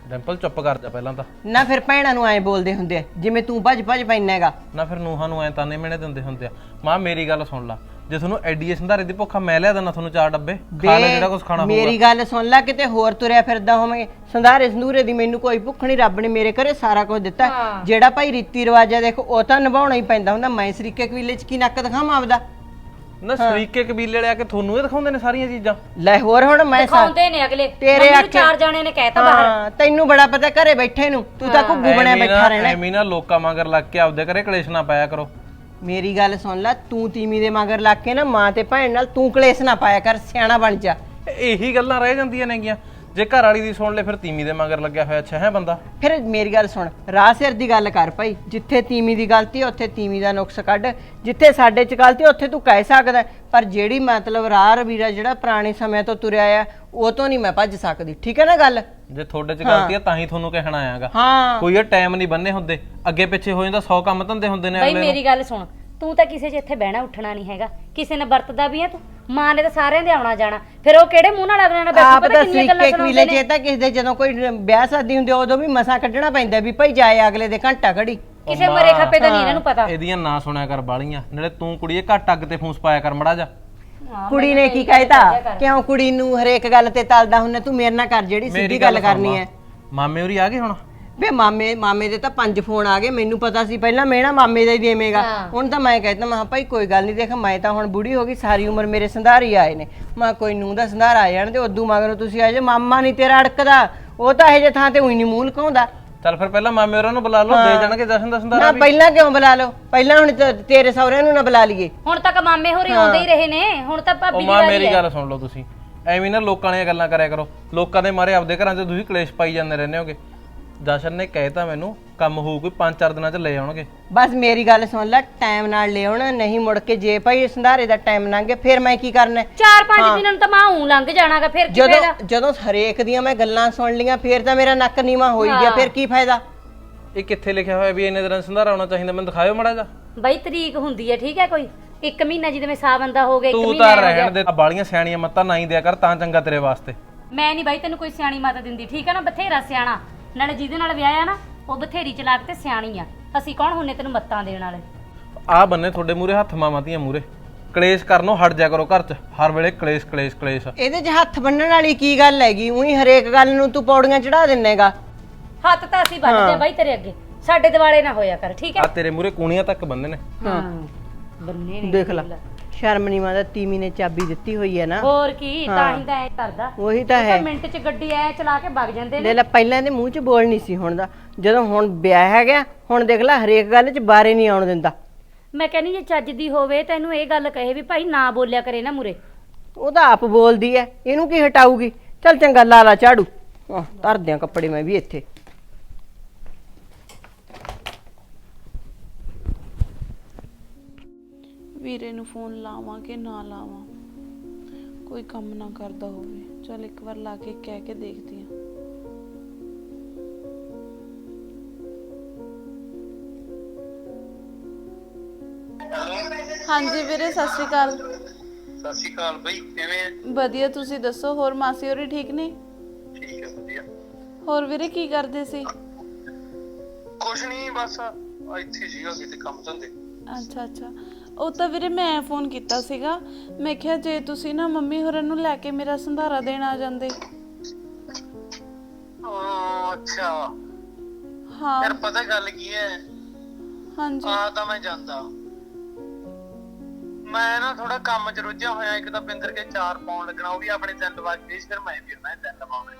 ਡਿੰਪਲ ਚੁੱਪ ਕਰ ਜਾ ਪਹਿਲਾਂ ਤਾਂ। ਨਾ ਫਿਰ ਭੈਣਾਂ ਨੂੰ ਐਂ ਬੋਲਦੇ ਹੁੰਦੇ ਆ ਜਿਵੇਂ ਤੂੰ ਭੱਜ ਭੱਜ ਪੈਣਾ ਹੈਗਾ। ਨਾ ਫਿਰ ਨੂਹਾਂ ਨੂੰ ਐ ਤਾਨੇ ਮਿਹਣੇ ਦਿੰਦੇ ਹੁੰਦੇ ਆ। ਮਾਂ ਮੇਰੀ ਗੱਲ ਸੁਣ ਲੈ। ਜੇ ਤੁਹਾਨੂੰ ਐਡੀ ਸੰਧਾਰੇ ਦੀ ਭੁੱਖਾ ਮੈਂ ਲਿਆ ਦਿੰਦਾ ਤੁਹਾਨੂੰ ਚਾਰ ਡੱਬੇ ਖਾ ਲੈ ਜਿਹੜਾ ਕੁਝ ਖਾਣਾ ਹੋਊਗਾ। ਮੇਰੀ ਗੱਲ ਸੁਣ ਲੈ ਕਿਤੇ ਹੋਰ ਤੁਰਿਆ ਫਿਰਦਾ ਹੋਵੇਂ ਸੰਧਾਰੇ ਸੰਧੂਰੇ ਦੀ ਮੈਨੂੰ ਕੋਈ ਭੁੱਖ ਨਹੀਂ ਰੱਬ ਨੇ ਮੇਰੇ ਘਰੇ ਸਾਰਾ ਕੁਝ ਦਿੱਤਾ। ਜਿਹੜਾ ਭਾਈ ਰੀਤੀ ਰਿਵਾਜ ਆ ਦੇਖੋ ਉਹ ਤਾਂ ਨਿਭਾਉਣਾ ਹੀ ਪੈਂਦਾ ਹੁੰਦਾ। ਮੈਂ ਸਰੀਕੇ ਕਬੀਲੇ 'ਚ ਕੀ ਨੱਕ ਦਿਖਾਵਾਂ ਆਪਦਾ? ਨਾ ਸ਼ਰੀਕੇ ਕਬੀਲੇ ਵਾਲੇ ਆ ਕੇ ਤੁਹਾਨੂੰ ਇਹ ਦਿਖਾਉਂਦੇ ਨੇ ਸਾਰੀਆਂ ਚੀਜ਼ਾਂ? ਲੈ ਹੋਰ ਹੁਣ ਮੈਂ ਸਾ- ਖਾਉਂਦੇ ਨੇ ਅਗਲੇ। ਤੇਰੇ ਮੰਮੀ ਨੂੰ ਆਖੇ- ਚਾਰ ਜਾਣੇ ਨੇ ਕਹਿਤਾ ਬਾਹਰ। ਹਾਂ ਤੈਨੂੰ ਬੜਾ ਪਤਾ ਘਰੇ ਬੈਠੇ ਨੂੰ। ਤੂੰ ਤਾਂ ਘੁੱਗੂ ਬਣਿਆ ਐਵੇਂ ਬੈਠਾ ਰਹਿਣਾ। ਐਵੇਂ ਨਾ ਲੋਕਾਂ ਮਗਰ ਲੱਗ ਕੇ ਆਪਦੇ ਘਰੇ ਕਲੇਸ਼ ਨਾ ਪਾਇਆ ਕਰੋ। ਮੇਰੀ ਗੱਲ ਸੁਣ ਲੈ, ਤੂੰ ਤੀਮੀ ਦੇ ਮਗਰ ਲੱਗ ਕੇ ਨਾ ਮਾਂ ਤੇ ਭੈਣ ਨਾਲ ਤੂੰ ਕਲੇਸ਼ ਨਾ ਪਾਇਆ ਕਰ, ਸਿਆਣਾ ਬਣ ਜਾ। ਇਹੀ ਗੱਲਾਂ ਰਹਿ ਜਾਂਦੀਆਂ ਨੇਗੀਆਂ। ਜੇ ਘਰ ਵਾਲੀ ਦੀ ਸੁਣ ਲੈ ਫਿਰ ਤੀਮੀ ਦੇ ਮਗਰ ਲੱਗਿਆ ਹੋਇਆ ਅੱਛਾ ਹੈ ਬੰਦਾ। ਫਿਰ ਮੇਰੀ ਗੱਲ ਸੁਣ ਰਾਹ ਸਿਰ ਦੀ ਗੱਲ ਕਰ ਭਾਈ। ਜਿੱਥੇ ਤੀਮੀ ਦੀ ਗਲਤੀ ਉੱਥੇ ਤੀਮੀ ਦਾ ਨੁਕਸ ਕੱਢ। ਜਿੱਥੇ ਸਾਡੇ ਚ ਗਲਤੀ ਉੱਥੇ ਤੂੰ ਕਹਿ ਸਕਦਾ। ਪਰ ਜਿਹੜੀ ਮਤਲਬ ਰਾਹ ਰਵੀਰਾ ਜਿਹੜਾ ਪੁਰਾਣੇ ਸਮੇਂ ਤੋਂ ਤੁਰਿਆ ਆ ਉਹ ਤੋਂ ਨਹੀਂ ਮੈਂ ਭੱਜ ਸਕਦੀ। ਠੀਕ ਹੈ ਨਾ ਗੱਲ? ਜੇ ਤੁਹਾਡੇ 'ਚ ਗਲਤੀ ਹੈ ਤਾਂ ਹੀ ਤੁਹਾਨੂੰ ਕਹਿਣਾ ਆਇਆਗਾ। ਹਾਂ। ਕੋਈ ਇਹ ਟਾਈਮ ਨਹੀਂ ਬੰਨੇ ਹੁੰਦੇ। ਅੱਗੇ ਪਿੱਛੇ ਹੋ ਜਾਂਦਾ 100 ਕੰਮ ਧੰਦੇ ਹੁੰਦੇ ਨੇ ਬਈ ਅਗਲੇ ਨੂੰ। ਮੇਰੀ ਗੱਲ ਸੁਣ ਤੂੰ ਤਾਂ ਕਿਸੇ 'ਚ ਇੱਥੇ ਬਹਿਣਾ ਉੱਠਣਾ ਨਹੀਂ ਹੈਗਾ। ਕਿਸੇ ਨੇ ਵਰਤਦਾ ਵੀ ਹੈ ਤੂੰ? ਮਾਂ ਨੇ ਤਾਂ ਸਾਰਿਆਂ ਦੇ ਆਉਣਾ ਜਾਣਾ। ਫਿਰ ਉਹ ਕਿਹੜੇ ਮੂੰਹ ਨਾਲ ਅਗਲਿਆਂ ਨਾਲ ਬੈਠੂ? ਆਪ ਪਤਾ ਤਾਂ ਕਿੰਨੀਆਂ ਗੱਲਾਂ ਕਬੀਲੇ ਸੁਣਾਉਂਦੇ ਨੇ। ਇਹ ਤਾਂ ਕਿਸੇ ਦੇ ਜਦੋਂ ਕੋਈ ਵਿਆਹ ਸ਼ਾਦੀ ਹੁੰਦੀ ਆ, ਉਦੋਂ ਵੀ ਮਸਾਂ ਕੱਢਣਾ ਪੈਂਦਾ ਵੀ ਭਾਈ ਜਾਏ ਅਗਲੇ ਦੇ ਘੰਟਾ ਘੜੀ। ਕਿਸੇ ਮਰੇ ਖੱਪੇ ਦਾ ਨਹੀਂ ਇਹਨਾਂ ਨੂੰ ਪਤਾ। ਇਹਦੀਆਂ ਨਾ ਸੁਣਿਆ ਕਰ ਬਾਲੀਆਂ। ਨਾਲੇ ਤੂੰ ਕੁੜੀਏ ਘੱਟ ਅੱਗ ਤੇ ਫੂਸ ਪਾਇਆ ਕਰ ਮੜਾ ਜਾ। ਕੁੜੀ ਨੇ ਕੀ ਕਹਿਤਾ? ਕਿਉਂ ਕੁੜੀ ਨੂੰ ਹਰੇਕ ਗੱਲ ਤੇ ਤਲਦਾ ਹੁੰਨਾ? ਤੂੰ ਮੇਰੇ ਨਾਲ ਕਰ ਜਿਹੜੀ ਸਿੱਧੀ ਗੱਲ ਕਰਨੀ ਹੈ। ਮਾਮੇ ਹੋਰੀ ਆ ਗਏ ਹੁਣ? ਵੇ ਮਾਮੇ ਮਾਮੇ ਦੇ ਤਾਂ ਪੰਜ ਫੋਨ ਆ ਗਏ ਮੈਨੂੰ ਪਤਾ ਸੀ ਪਹਿਲਾਂ ਮੈਂ ਨਾ ਮਾਮੇ ਦਾ ਹੀ ਦੇਵੇਂਗਾ। ਹੁਣ ਤਾਂ ਮੈਂ ਕਹਿੰਦਾ ਮੈਂ ਕਿਹਾ ਭਾਈ ਕੋਈ ਗੱਲ ਨਹੀਂ ਦੇਖ ਮੈਂ ਤਾਂ ਹੁਣ ਬੁੜੀ ਹੋ ਗਈ ਸਾਰੀ ਉਮਰ ਮੇਰੇ ਸੰਧਾਰੀ ਆਏ ਨੇ। ਮੈਂ ਕੋਈ ਨੂੰ ਦਾ ਸੰਧਾਰ ਆ ਜਾਣ ਤੇ ਉਦੋਂ ਮਗਰੋਂ ਤੁਸੀਂ ਆ ਜਾ ਮਾਮਾ ਨਹੀਂ ਤੇਰਾ ਅੜਕਦਾ। ਉਹ ਤਾਂ ਇਹ ਜੇ ਥਾਂ ਤੇ ਉਹੀ ਨਹੀਂ ਮੂੰਹ ਲਕਾਉਂਦਾ। ਚੱਲ ਫਿਰ ਪਹਿਲਾਂ ਮਾਮੇ ਹੋਰਾਂ ਨੂੰ ਬੁਲਾ ਲਓ ਦੇ ਜਾਣਗੇ ਜਸ਼ਨ ਦਾ ਸੰਧਾਰਾ ਨਾ ਪਹਿਲਾਂ ਕਿਉਂ ਬੁਲਾ ਲਓ? ਪਹਿਲਾਂ ਹੁਣ ਤੇ- ਤੇਰੇ ਸਹੁਰਿਆਂ ਨੂੰ ਨਾ ਬੁਲਾ ਲਈਏ। ਹੁਣ ਤੱਕ ਮਾਮੇ ਹੋਰੀ ਆਉਂਦੇ ਹੀ ਰਹੇ ਨੇ ਹੁਣ ਤਾਂ ਉਹ ਭਾਬੀ ਦੀ ਮਾਂ ਵਾਰੀ ਮੇਰੀ ਹੈ। ਗੱਲ ਸੁਣ ਲਓ ਤੁਸੀਂ। ਐਵੇਂ ਨਾ ਲੋਕਾਂ ਦੀਆਂ ਗੱਲਾਂ ਕਰਿਆ ਕਰੋ। ਲੋਕਾਂ ਦੇ ਮਾਰੇ ਆਪਦੇ ਘਰਾਂ 'ਚ ਤੁਸੀਂ ਕਲੇਸ਼ ਪਾਈ ਜਾਂਦੇ ਰਹਿੰਦੇ ਹੋਗੇ। ਜਸ਼ਨ ਨੇ ਕਹਿਤਾ ਮੈਨੂੰ ਕੰਮ ਹੋਊ ਕੋਈ 5-4 ਦਿਨਾਂ 'ਚ ਲੈ ਆਉਣਗੇ। ਬਸ ਮੇਰੀ ਗੱਲ ਸੁਣ ਲੈ ਟਾਈਮ ਨਾਲ ਲਿਆਉਣਾ ਨਹੀਂ ਮੁੜ ਕੇ ਜੇ ਭਾਈ ਸੰਧਾਰੇ ਦਾ ਟਾਈਮ ਲੰਘ ਫਿਰ ਮੈਂ ਕੀ ਕਰਨਾ ਹੈ? ਚਾਰ ਪੰਜ ਦਿਨਾਂ ਨੂੰ ਤਾਂ ਮਾਂ ਉਂ ਲੰਘ ਜਾਣਾਗਾ ਫਿਰ ਕੀ ਜਦੋਂ ਫਾਇਦਾ? ਜਦੋਂ ਹਰੇਕ ਦੀਆਂ ਮੈਂ ਗੱਲਾਂ ਸੁਣ ਲੀਆਂ ਫਿਰ ਤਾਂ ਮੇਰਾ ਨੱਕ ਨੀਵਾ ਹੋ ਹੀ ਗਿਆ ਫਿਰ ਕੀ ਫਾਇਦਾ? ਇਹ ਕਿੱਥੇ ਲਿਖਿਆ ਹੋਇਆ ਵੀ ਇੰਨੇ ਦਿਨਾਂ 'ਚ ਸੰਧਾਰਾ ਆਉਣਾ ਚਾਹੀਦਾ? ਮੈਨੂੰ ਦਿਖਾਇਓ ਮੜਾ ਜਾ ਬਈ ਤਰੀਕ ਹੁੰਦੀ ਹੈ ਠੀਕ ਹੈ ਕੋਈ? ਇੱਕ ਮਹੀਨਾ ਜਿਵੇਂ ਸਾਵਨ ਦਾ ਹੋ ਗਿਆ ਇੱਕ ਤੂੰ ਮਹੀਨਾ ਤਾਂ ਹੋ ਗਿਆ। ਰਹਿਣ ਦੇ ਬਾਲੀਆਂ ਸਿਆਣੀਆਂ ਮੱਤਾਂ ਨਾ ਹੀ ਦਿਆ ਕਰ ਤਾਂ ਚੰਗਾ ਤੇਰੇ ਵਾਸਤੇ। ਮੈਂ ਨਹੀਂ ਬਾਈ ਤੈਨੂੰ ਕੋਈ ਸਿਆਣੀ ਮਾਤਾ ਦਿੰਦੀ ਠੀਕ ਹੈ ਨਾ? ਬਥੇਰਾ ਸਿਆਣਾ। ਨਾਲੇ ਜਿਹਦੇ ਨਾਲ ਵਿਆਹ ਆ ਨਾ ਉਹ ਬਥੇਰੀ ਚਲਾਕ ਤੇ ਸਿਆਣੀ ਆ। ਅਸੀਂ ਕੌਣ ਹੁੰਨੇ ਤੈਨੂੰ ਮੱਤਾਂ ਦੇਣ ਵਾਲੇ? ਆਹ ਬੰਨੇ ਤੁਹਾਡੇ ਮੂਰੇ ਹੱਥ ਮਾਵਾਂ ਧੀਆਂ ਮੂਰੇ ਕਲੇਸ਼ ਕਰਨੋਂ ਹਟ ਜਾ ਕਰੋ ਘਰ 'ਚ। ਹਰ ਵੇਲੇ ਕਲੇਸ਼ ਕਲੇਸ਼ ਕਲੇਸ਼ ਇਹਦੇ 'ਚ ਹੱਥ ਬੰਨਣ ਵਾਲੀ ਕੀ ਗੱਲ ਹੈਗੀ? ਉਹੀ ਹਰੇਕ ਗੱਲ ਨੂੰ ਤੂੰ ਪੌੜੀਆਂ ਚੜਾ ਦਿੰਨੇਗਾ। ਹੱਥ ਤਾਂ ਅਸੀਂ ਬੰਨਦੇ ਆ ਬਾਈ ਤੇਰੇ ਅੱਗੇ। ਸਾਡੇ ਦਿਵਾਲੇ ਨਾ ਹੋਇਆ ਕਰ ਠੀਕ ਹੈ? ਆ ਤੇਰੇ ਮੂਰੇ ਕੂਣੀਆਂ ਤੱਕ ਬੰਨੇ ਨੇ। ਹਾਂ। ਬੰਨੇ ਨੇ ਦੇਖ ਲੈ। ਸ਼ਰਮ ਨੀ ਮਾਦਾ ਤੀਮੀ ਨੇ ਚਾਬੀ ਦਿੱਤੀ ਹੋਈ ਹੈ ਨਾ। ਹੋਰ ਕੀ ਤਾਂ ਹੀ। ਤਾਂ ਐ ਕਰਦਾ। ਉਹੀ ਤਾਂ ਹੈ। ਮਿੰਟ 'ਚ ਗੱਡੀ ਐ ਚਲਾ ਕੇ ਵਗ ਜਾਂਦੇ ਨੇ। ਲੈ ਲੈ ਪਹਿਲਾਂ ਇਹਦੇ ਮੂੰਹ 'ਚ ਬੋਲ ਨਹੀਂ ਸੀ ਹੁਣ ਦਾ। ਜਦੋਂ ਹੁਣ ਵਿਆਹ ਹੈ ਗਿਆ ਹੁਣ ਦੇਖ ਲੈ ਹਰੇਕ ਗੱਲ 'ਚ ਬਾਰੇ ਨਹੀਂ ਆਉਣ ਦਿੰਦਾ। ਮੈਂ ਕਹਿੰਨੀ ਜੇ ਚੱਜ ਦੀ ਹੋਵੇ ਤੈਨੂੰ ਇਹ ਗੱਲ ਕਹੇ ਵੀ ਭਾਈ ਨਾ ਬੋਲਿਆ ਕਰੇ ਨਾ ਮੁਰੇ। ਉਹ ਤਾਂ ਆਪ ਬੋਲਦੀ ਐ ਇਹਨੂੰ ਕੀ ਹਟਾਊਗੀ? ਚੱਲ ਚੰਗਾ ਲਾ ਲਾ ਝਾੜੂ। ਆਹ ਧਰ ਦਿਆਂ ਕੱਪੜੇ ਮੈਂ ਵੀ ਇੱਥੇ। ਵੀਰੇ ਨੂੰ ਫੋਨ ਲਾਵਾਂ ਕਿ ਨਾ ਲਾਵਾਂ। ਕੋਈ ਕੰਮ ਨਾ ਕਰਦਾ ਹੋਵੇ। ਚਲ ਇੱਕ ਵਾਰ ਲਾ ਕੇ ਕਹਿ ਕੇ ਦੇਖਦੀ ਆ ਹਾਂਜੀ ਵੀਰੇ ਸਤਿ ਸ਼੍ਰੀ ਅਕਾਲ। ਸਤਿ ਸ਼੍ਰੀ ਅਕਾਲ ਬਈ ਕਿਵੇਂ? ਵਧੀਆ ਤੁਸੀਂ ਦੱਸੋ ਹੋਰ ਮਾਸੀ ਹੋਰੀ ਠੀਕ ਨੇ? ਠੀਕ ਹੈ ਵਧੀਆ। ਹੋਰ ਵੀਰੇ ਕੀ ਕਰਦੇ ਸੀ? ਕੁਛ ਨਹੀਂ ਬਸ ਇੱਥੇ ਸੀਗਾ ਕਿਤੇ ਕੰਮ ਧੰਦੇ। ਅੱਛਾ ਅੱਛਾ। ਉਹ ਤਾਂ ਵੀਰੇ ਮੈਂ ਫੋਨ ਕੀਤਾ ਸੀਗਾ। ਮੈਂ ਕਿਹਾ ਜੇ ਤੁਸੀਂ ਨਾ ਮੰਮੀ ਹੋਰਾਂ ਨੂੰ ਲੈ ਕੇ ਮੇਰਾ ਸੰਧਾਰਾ ਦੇਣ ਆ ਜਾਂਦੇ। ਹਾਂ ਅੱਛਾ। ਹਾਂ। ਯਾਰ ਪਤਾ ਗੱਲ ਕੀ ਹੈ? ਹਾਂਜੀ। ਆ ਤਾਂ ਮੈਂ ਜਾਂਦਾ। ਮੈਂ ਨਾ ਥੋੜਾ ਕੰਮ 'ਚ ਰੁੱਝਿਆ ਹੋਇਆ ਇੱਕ ਤਾਂ ਬਿੰਦਰ ਕੇ ਚਾਰ ਪਾਉਣ ਲੱਗਣਾ ਉਹ ਵੀ ਆਪਣੇ ਤਿੰਨ ਲਵਾ ਕੇ ਫਿਰ ਮੈਂ ਵੀ ਉਹਨਾਂ ਦੇ ਤਿੰਨ ਲਵਾਉਣੇ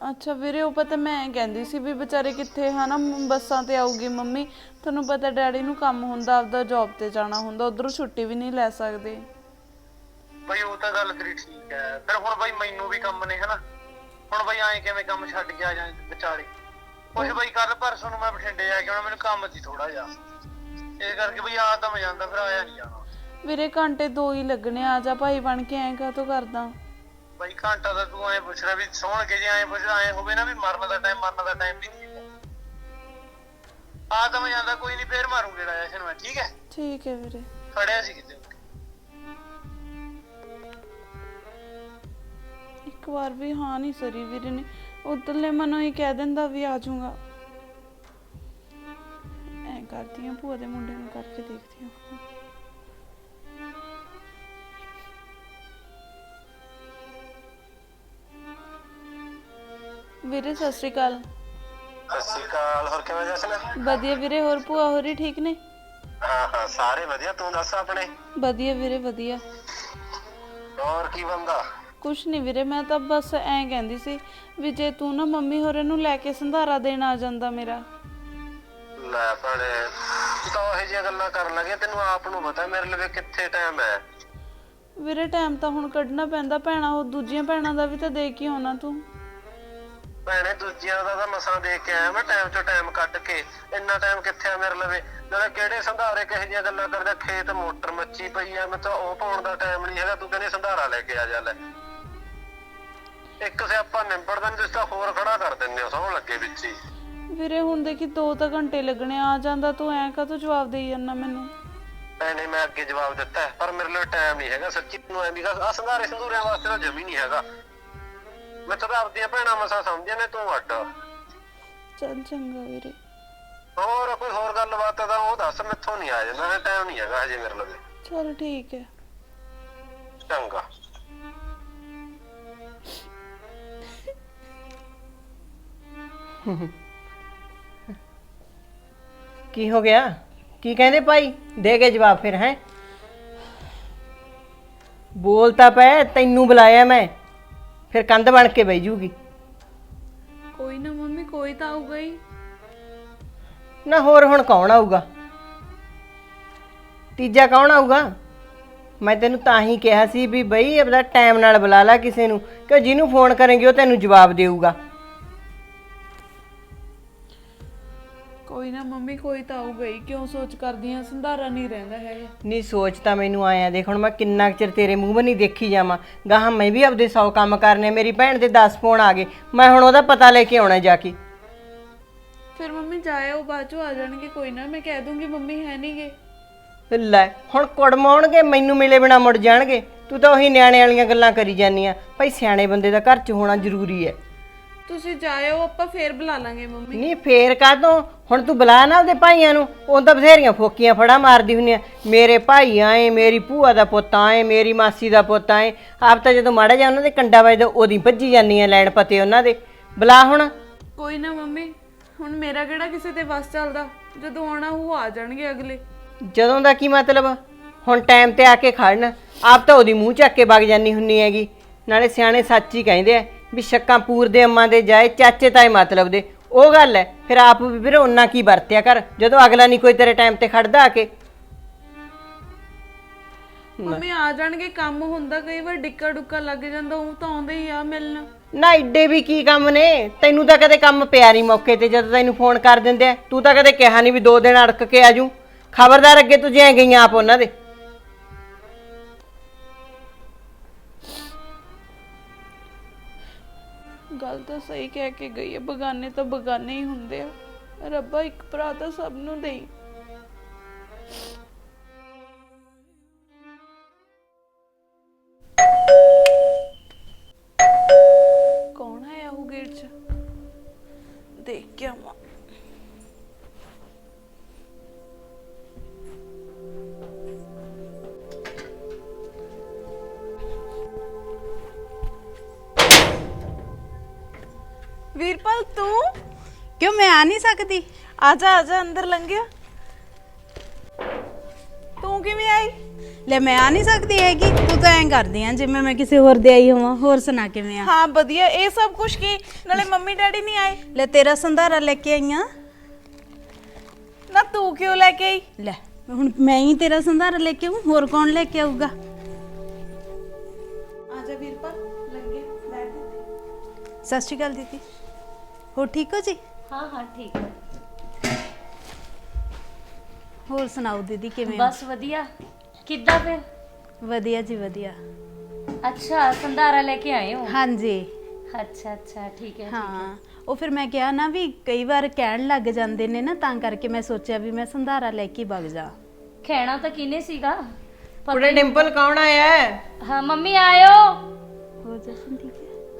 ਅੱਛਾ ਵੀਰੇ ਉਹ ਪਤਾ ਮੈਂ ਕਹਿੰਦੀ ਸੀ ਵੀ ਵਿਚਾਰੇ ਕਿੱਥੇ ਹਨਾ ਮ- ਬੱਸਾਂ ਤੇ ਆਊਗੀ ਮੰਮੀ। ਤੁਹਾਨੂੰ ਪਤਾ ਡੈਡੀ ਨੂੰ ਕੰਮ ਹੁੰਦਾ ਆਪਦਾ ਜੌਬ ਤੇ ਜਾਣਾ ਹੁੰਦਾ ਉਧਰੋਂ ਛੁੱਟੀ ਵੀ ਨਹੀਂ ਲੈ ਸਕਦੇ। ਬਈ ਉਹ ਤਾਂ ਗੱਲ ਤੇਰੀ ਠੀਕ ਹੈ ਫਿਰ ਹੁਣ ਬਈ ਮੈਨੂੰ ਵੀ ਕੰਮ ਨੇ ਹਨਾ। ਹੁਣ ਬਈ ਐਂ ਕਿਵੇਂ ਕੰਮ ਛੱਡ ਕੇ ਆ ਜਾਂ ਵਿਚਾਲੇ ਕੁਛ ਬਈ ਕੱਲ ਪਰਸੋਂ ਨੂੰ ਮੈਂ ਬਠਿੰਡੇ ਆ ਗਿਆ ਮੈਨੂੰ ਕੰਮ ਸੀ ਥੋੜਾ ਜਿਹਾ। ਇਸ ਕਰਕੇ ਬਈ ਆ ਤਾਂ ਮੈਂ ਜਾਂਦਾ ਫਿਰ ਆਇਆ ਨਹੀਂ ਜਾਣਾ। ਵੀਰੇ ਘੰਟੇ ਦੋ ਹੀ ਲੱਗਣੇ ਆ ਜਾ ਭਾਈ ਬਣ ਕੇ ਐਂ ਕਾਹਤੋਂ ਕਰਦਾ? ਬਈ ਘੰਟਾ ਤਾਂ ਤੂੰ ਐਂ ਪੁੱਛ ਰਿਹਾ ਵੀ ਸੌਣ ਕੇ ਜੇ ਐਂ ਪੁੱਛਦਾ ਐਂ ਹੋਵੇ ਨਾ ਵੀ ਮਰਨ ਦਾ ਟਾਈਮ ਮਰਨ ਦਾ ਟਾਈਮ ਵੀ ਨਹੀਂ ਆ ਤਾਂ ਮੈਂ ਜਾਂਦਾ ਕੋਈ ਨਹੀਂ ਫੇਰ ਮਾਰੂ ਗੇੜਾ ਜਸ਼ਨ ਮੈਂ ਠੀਕ ਹੈ? ਠੀਕ ਹੈ ਵੀਰੇ। ਖੜਿਆ ਸੀ ਕਿਤੇ। ਇੱਕ ਵਾਰ ਵੀ ਹਾਂ ਨਹੀਂ ਸਰੀ ਵੀਰੇ ਨੇ। ਉਧਰਲੇ ਮਨੋਂ ਹੀ ਕਹਿ ਦਿੰਦਾ ਵੀ ਆ ਜਾਊਗਾ। ਐ ਕਰਦੀ ਆ ਭੂਆ ਦੇ ਮੁੰਡੇ ਨੂੰ ਕਰਕੇ ਦੇਖਦੀ ਆ। ਵੀਰੇ ਸਤਿ ਸ਼੍ਰੀ ਅਕਾਲ। ਸਤਿ ਸ਼੍ਰੀ ਅਕਾਲ ਹੋਰ ਕਿਵੇਂ ਜਸਨ? ਵਧੀਆ ਵੀਰੇ ਹੋਰ ਭੂਆ ਹੋਰੀ ਠੀਕ ਨੇ? ਹਾਂ ਹਾਂ ਸਾਰੇ ਵਧੀਆ ਤੂੰ ਦੱਸ ਆਪਣੇ? ਵਧੀਆ ਵੀਰੇ ਵਧੀਆ। ਹੋਰ ਕੀ ਬੰਦਾ? ਕੁਛ ਨਹੀਂ ਵੀਰੇ ਮੈਂ ਤਾਂ ਬਸ ਐਂ ਕਹਿੰਦੀ ਸੀ ਵੀ ਜੇ ਤੂੰ ਨਾ ਮੰਮੀ ਹੋਰਾਂ ਨੂੰ ਲੈ ਕੇ ਸੰਧਾਰਾ ਦੇਣ ਆ ਜਾਂਦਾ ਮੇਰਾ। ਲੈ ਭਣੇ ਤੂੰ ਤਾਂ ਉਹ ਜਿਹੀਆਂ ਗੱਲਾਂ ਕਰਨ ਲੱਗੇ ਤੈਨੂੰ ਆਪ ਨੂੰ ਪਤਾ ਮੇਰੇ ਲਈ ਕਿੱਥੇ ਟਾਈਮ ਹੈ। ਵੀਰੇ ਟਾਈਮ ਤਾਂ ਹੁਣ ਕੱਢਣਾ ਪੈਂਦਾ ਭੈਣਾ ਉਹ ਦੂਜੀਆਂ ਭੈਣਾਂ ਦਾ ਵੀ ਤਾਂ ਦੇ ਕੇ ਆਉਣਾ ਤੂੰ। ਭੈਣੇ ਦੂਜਿਆਂ ਦਾ ਤਾਂ ਮਸਾਂ ਦੇਖ ਕੇ ਆਇਆ ਮੈਂ ਟਾਈਮ ਚੋਂ ਟਾਈਮ ਕੱਢ ਕੇ। ਇੰਨਾ ਟਾਈਮ ਕਿੱਥੇ ਆ ਮੇਰੇ ਲਵੇ? ਨਾਲੇ ਕਿਹੜੇ ਸੰਧਾਰੇ ਕਿਹੋ ਜਿਹੀਆਂ ਗੱਲਾਂ ਕਰਦਾ? ਖੇਤ ਮੋਟਰ ਮੱਚੀ ਪਈ ਆ ਮੈਂ ਤਾਂ ਉਹ ਪਾਉਣ ਦਾ ਟਾਈਮ ਨਹੀਂ ਹੈਗਾ ਤੂੰ ਕਹਿੰਦੇ ਸੰਧਾਰਾ ਲੈ ਕੇ ਆ ਜਾ ਲੈ। ਇੱਕ ਸਿਆਪਾ ਨਿਬੜਦਾ ਨਹੀਂ ਤੁਸੀਂ ਤਾਂ ਹੋਰ ਖੜਾ ਕਰ ਦਿੰਦੇ ਹੋ ਸੌਣ ਲੱਗੇ ਵਿੱਚ ਹੀ। ਵੀਰੇ ਹੁਣ ਦੇਖੀ 2 ਤਾਂ ਘੰਟੇ ਲੱਗਣੇ ਆ ਜਾਂਦਾ ਤੂੰ ਐਂ ਕਾਹਤੋਂ ਜਵਾਬ ਦੇਈ ਜਾਂਦਾ ਮੈਨੂੰ? ਭੈਣੇ ਮੈਂ ਅੱਗੇ ਜਵਾਬ ਦਿੱਤਾ ਹੈ, ਪਰ ਮੇਰੇ ਲਈ ਟਾਈਮ ਨਹੀਂ ਹੈਗਾ ਸੱਚੀ ਨੂੰ ਐਂ ਵੀ ਆ ਸੰਧਾਰੇ ਸੰਧੂਰਿਆਂ ਵਾਸਤੇ ਤਾਂ ਜਮੀ ਨਹੀਂ ਹੈਗਾ। ਮੈਂ ਤਾਂ ਆਪਦੀਆਂ ਭੈਣਾਂ ਮਸਾਂ ਸਮਝਿਆ ਨੇ ਤੂੰ ਅੱਡ। ਚੱਲ ਚੰਗਾ ਵੀਰੇ। ਹੋਰ ਕੋਈ ਹੋਰ ਗੱਲਬਾਤ ਆ ਤਾਂ ਉਹ ਦੱਸ ਮੈਥੋਂ ਨਹੀਂ ਆ ਜਾਂਦਾ ਟਾਈਮ ਨਹੀਂ ਹੈਗਾ ਹਜੇ ਮੇਰੇ ਲਵੇ। ਚਲ ਠੀਕ ਹੈ। ਚੰਗਾ। ਕੀ ਹੋ ਗਿਆ? ਕੀ ਕਹਿੰਦੇ ਭਾਈ? ਦੇ ਕੇ ਜਵਾਬ ਫਿਰ ਹੈ? ਬੋਲਤਾ ਪੈ ਤੈਨੂੰ ਬੁਲਾਇਆ ਮੈਂ। ਫਿਰ ਕੰਧ ਬਣ ਕੇ ਬਹਿ ਜੂਗੀ। ਕੋਈ ਨਾ ਮੰਮੀ ਕੋਈ ਤਾਂ ਆਊਗਾ ਹੀ। ਨਾ ਹੋਰ ਹੁਣ ਕੌਣ ਆਊਗਾ? ਤੀਜਾ ਕੌਣ ਆਊਗਾ? ਮੈਂ ਤੈਨੂੰ ਤਾਂ ਹੀ ਕਿਹਾ ਸੀ ਵੀ ਬਈ ਆਪਦਾ ਟਾਈਮ ਨਾਲ ਬੁਲਾ ਲੈ ਕਿਸੇ ਨੂੰ ਕਿ ਜਿਹਨੂੰ ਫੋਨ ਕਰੇਂਗੇ ਉਹ ਤੈਨੂੰ ਜਵਾਬ ਦੇਊਗਾ। ਕੋਈ ਨਾ ਮੰਮੀ ਕੋਈ ਤਾਂ ਆਊਗਾ ਹੀ। ਕਿਉਂ ਸੋਚ ਕਰਦੀਆਂ ਸੰਧਾਰਾ ਨਹੀਂ ਰਹਿੰਦਾ ਹੈਗਾ। ਨਹੀਂ ਸੋਚ ਤਾਂ ਮੈਨੂੰ ਆਇਆ ਦੇਖ ਹੁਣ ਮੈਂ ਕਿੰਨਾ ਕੁ ਚਿਰ ਤੇਰੇ ਮੂੰਹ ਬਣੀ ਦੇਖੀ ਜਾਵਾਂ। ਗਾਹਾਂ ਮੈਂ ਵੀ ਆਪਦੇ 100 ਕੰਮ ਕਰਨੇ ਮੇਰੀ ਭੈਣ ਦੇ 10 ਫੋਨ ਆ ਗਏ। ਮੈਂ ਹੁਣ ਉਹਦਾ ਪਤਾ ਲੈ ਕੇ ਆਉਣਾ ਜਾ ਕੇ। ਫਿਰ ਮੰਮੀ ਜਾਏ ਉਹ ਬਾਅਦ ਆ ਜਾਣਗੇ। ਕੋਈ ਨਾ ਮੈਂ ਕਹਿ ਦੂੰਗੀ ਮੰਮੀ ਹੈ ਨਹੀਂਗੇ ਤੇ ਲੈ ਹੁਣ ਕੁੜਮਾਉਣਗੇ ਮੈਨੂੰ ਮਿਲੇ ਬਿਨਾ ਮੁੜ ਜਾਣਗੇ। ਤੂੰ ਤਾਂ ਉਹੀ ਨਿਆਣੇ ਵਾਲੀਆਂ ਗੱਲਾਂ ਕਰੀ ਜਾਂਦੀ ਆ। ਭਾਈ ਸਿਆਣੇ ਬੰਦੇ ਦਾ ਘਰ 'ਚ ਹੋਣਾ ਜ਼ਰੂਰੀ ਹੈ। ਤੁਸੀਂ ਜਾਇਓ ਆਪਾਂ ਫੇਰ ਬੁਲਾ ਲਾਂਗੇ ਮੰਮੀ। ਨਹੀਂ ਫੇਰ ਕਾਹਤੋਂ? ਹੁਣ ਤੂੰ ਬੁਲਾ ਨਾ ਉਹਦੇ ਭਾਈਆਂ ਨੂੰ। ਉਹ ਤਾਂ ਬਥੇਰੀਆਂ ਫੋਕੀਆਂ ਫੜਾ ਮਾਰਦੀ ਹੁੰਦੀ ਆ ਮੇਰੇ ਭਾਈ ਆਏ ਮੇਰੀ ਭੂਆ ਦਾ ਪੁੱਤ ਆਏ ਮੇਰੀ ਮਾਸੀ ਦਾ ਪੁੱਤ ਆਏ। ਆਪ ਤਾਂ ਜਦੋਂ ਮਾੜਾ ਜਾ ਉਹਨਾਂ ਦੇ ਕੰਡਾ ਵੱਜਦਾ ਉਹਦੀ ਭੱਜੀ ਜਾਂਦੀ ਆ ਲੈਣ ਪਤੇ ਉਹਨਾਂ ਦੇ। ਬੁਲਾ ਹੁਣ। ਕੋਈ ਨਾ ਮੰਮੀ ਹੁਣ ਮੇਰਾ ਕਿਹੜਾ ਕਿਸੇ ਤੇ ਵਸ ਚੱਲਦਾ? ਜਦੋਂ ਆਉਣਾ ਉਹ ਆ ਜਾਣਗੇ ਅਗਲੇ। ਜਦੋਂ ਦਾ ਕੀ ਮਤਲਬ? ਹੁਣ ਟਾਈਮ ਤੇ ਆ ਕੇ ਖੜਨ। ਆਪ ਤਾਂ ਉਹਦੀ ਮੂੰਹ ਚੱਕ ਕੇ ਵਗ ਜਾਨੀ ਹੁੰਨੀ ਹੈਗੀ। ਨਾਲੇ ਸਿਆਣੇ ਸੱਚ ਹੀ ਕਹਿੰਦੇ ਆ। ਵੀ ਸ਼ੱਕਾਂ ਪੂਰ ਦੇ ਅੰਮਾਂ ਦੇ ਜਾਏ ਚਾਚੇ ਤਾਏ ਮਤਲਬ ਦੇ। ਉਹ ਗੱਲ ਹੈ ਫਿਰ ਆਪ ਵੀ ਵੀਰ ਉਹਨਾਂ ਕੀ ਵਰਤਿਆ ਕਰ ਜਦੋਂ ਅਗਲਾ ਨਹੀਂ ਕੋਈ ਤੇਰੇ ਟਾਈਮ ਤੇ ਖੜਦਾ ਆ ਕੇ। ਮੰਮੀ ਆ ਜਾਣਗੇ ਕੰਮ ਹੁੰਦਾ ਕਈ ਵਾਰ ਡਿੱਕਾ ਡੁੱਕਾ ਲੱਗ ਜਾਂਦਾ ਉਹ ਤਾਂ ਆਉਂਦੇ ਹੀ ਆ ਮਿਲਣ। ਨਾ ਏਡੇ ਵੀ ਕੀ ਕੰਮ ਨੇ? ਤੈਨੂੰ ਤਾਂ ਕਦੇ ਕੰਮ ਪਿਆ ਨਹੀਂ ਮੌਕੇ ਤੇ ਜਦੋਂ ਤੈਨੂੰ ਫੋਨ ਕਰ ਦਿੰਦੇ ਆ। ਤੂੰ ਤਾਂ ਕਦੇ ਕਿਹਾ ਨਹੀਂ ਵੀ ਦੋ ਦਿਨ ਅੜਕ ਕੇ ਆਜੂ ਖਬਰਦਾਰ ਅੱਗੇ ਤੂੰ ਜਿਵੇਂ ਗਈਆਂ ਆਪ ਉਹਨਾਂ ਦੇ। ਗੱਲ ਤਾਂ ਸਹੀ ਕਹਿ ਕੇ ਗਈ ਹੈ ਬਗਾਨੇ ਤਾਂ ਬਗਾਨੇ ਹੀ ਹੁੰਦੇ ਆ। ਰੱਬਾ ਇੱਕ ਭਰਾ ਤਾਂ ਸਭ ਨੂੰ ਦੇਈ। ਕੌਣ ਆਇਆ ਉਹ ਗੇਟ 'ਚ? ਦੇਖ ਕੇ ਆਵਾਂ। ਵੀਰਪਾਲ ਤੂੰ? ਕਿਉਂ ਮੈਂ ਆ ਨਹੀਂ ਸਕਦੀ? ਆ ਜਾ ਆ ਜਾ ਅੰਦਰ ਲੰਘਿਆ। ਤੂੰ ਕਿਵੇਂ ਆਈ? ਲੈ ਮੈਂ ਆ ਨਹੀਂ ਸਕਦੀ ਹੈਗੀ। ਤੂੰ ਤਾਂ ਐਂ ਕਰਦੀ ਆ ਜਿਵੇਂ ਮੈਂ ਕਿਸੇ ਹੋਰ ਦੇ ਆਈ ਹੋਵਾਂ। ਹੋਰ ਸੁਣਾ ਕਿਵੇਂ ਆ? ਹਾਂ ਵਧੀਆ। ਇਹ ਸਭ ਕੁਝ ਕੀ? ਨਾਲੇ ਮੰਮੀ ਡੈਡੀ ਨਹੀਂ ਆਏ? ਲੈ ਤੇਰਾ ਸੰਧਾਰਾ ਲੈ ਕੇ ਆਈਆਂ ਨਾ ਤੂੰ ਕਿਉਂ ਲੈ ਕੇ ਆਈ? ਲੈ ਹੁਣ ਮੈਂ ਹੀ ਤੇਰਾ ਸੰਧਾਰਾ ਲੈ ਕੇ ਆਉਂ ਹੋਰ ਕੌਣ ਲੈ ਕੇ ਆਊਗਾ? ਆ ਜਾ ਵੀਰਪਾਲ ਲੰਘਿਆ ਬੈਠ ਸਤਿ ਸ਼੍ਰੀ ਅਕਾਲ ਦੀਦੀ। ਹੋ ਠੀਕ ਹੋ ਜੀ? ਹਾਂ ਹਾਂ ਠੀਕ ਹੈ ਹੋਰ ਸੁਣਾਓ ਦੀਦੀ ਕਿਵੇਂ ਹੋ? ਬਸ ਵਧੀਆ। ਕਿੱਦਾਂ ਫਿਰ? ਵਧੀਆ ਜੀ ਵਧੀਆ। ਅੱਛਾ ਸੰਧਾਰਾ ਲੈ ਕੇ ਆਏ ਹੋ? ਹਾਂਜੀ। ਅੱਛਾ ਅੱਛਾ ਠੀਕ ਹੈ ਹਾਂ। ਉਹ ਫਿਰ ਮੈਂ ਕਿਹਾ ਨਾ ਵੀ ਕਈ ਵਾਰ ਕਹਿਣ ਲੱਗ ਜਾਂਦੇ ਨੇ ਨਾ ਤਾਂ ਕਰਕੇ ਮੈਂ ਸੋਚਿਆ ਵੀ ਮੈਂ ਸੰਧਾਰਾ ਲੈ ਕੇ ਵਗ ਜਾ। ਖੈਣਾ ਤਾਂ ਕਿਨੇ ਸੀਗਾ? ਪਤਾ ਕੁੜੇ ਡਿੰਪਲ ਕੌਣ ਆਇਆ ਹੈ? ਹਾਂ ਮੰਮੀ ਆਇਓ। ਹੋ ਜਸਨ ਠੀਕ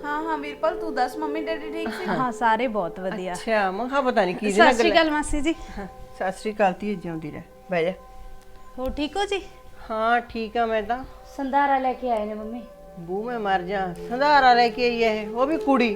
ਹੈ ਹਾਂ ਵੀਰਪਾਲ ਤੂੰ ਦੱਸ ਮੰਮੀ ਡੈਡੀ ਠੀਕ ਸੀ? ਹਾਂ ਸਾਰੇ ਬਹੁਤ ਵਧੀਆ। ਅੱਛਾ ਮੈਂ ਕਿਹਾ ਪਤਾ ਨਹੀਂ ਕੀ ਸਤਿ ਸ਼੍ਰੀ ਅਕਾਲ ਮਾਸੀ ਜੀ। ਸਤਿ ਸ੍ਰੀ ਅਕਾਲ ਧੀ ਜਿਉਂਦੀ ਰਹਿ ਬਹਿ ਜਾ। ਹੋ ਠੀਕ ਹੋ ਜੀ? ਹਾਂ ਠੀਕ ਆ ਮੈਂ ਤਾਂ। ਸੰਧਾਰਾ ਲੈ ਕੇ ਆਏ ਨੇ ਮੰਮੀ। ਬੂ ਮੈਂ ਮਰ ਜਾ ਸੰਧਾਰਾ ਲੈ ਕੇ ਆਈ ਇਹ ਉਹ ਵੀ ਕੁੜੀ।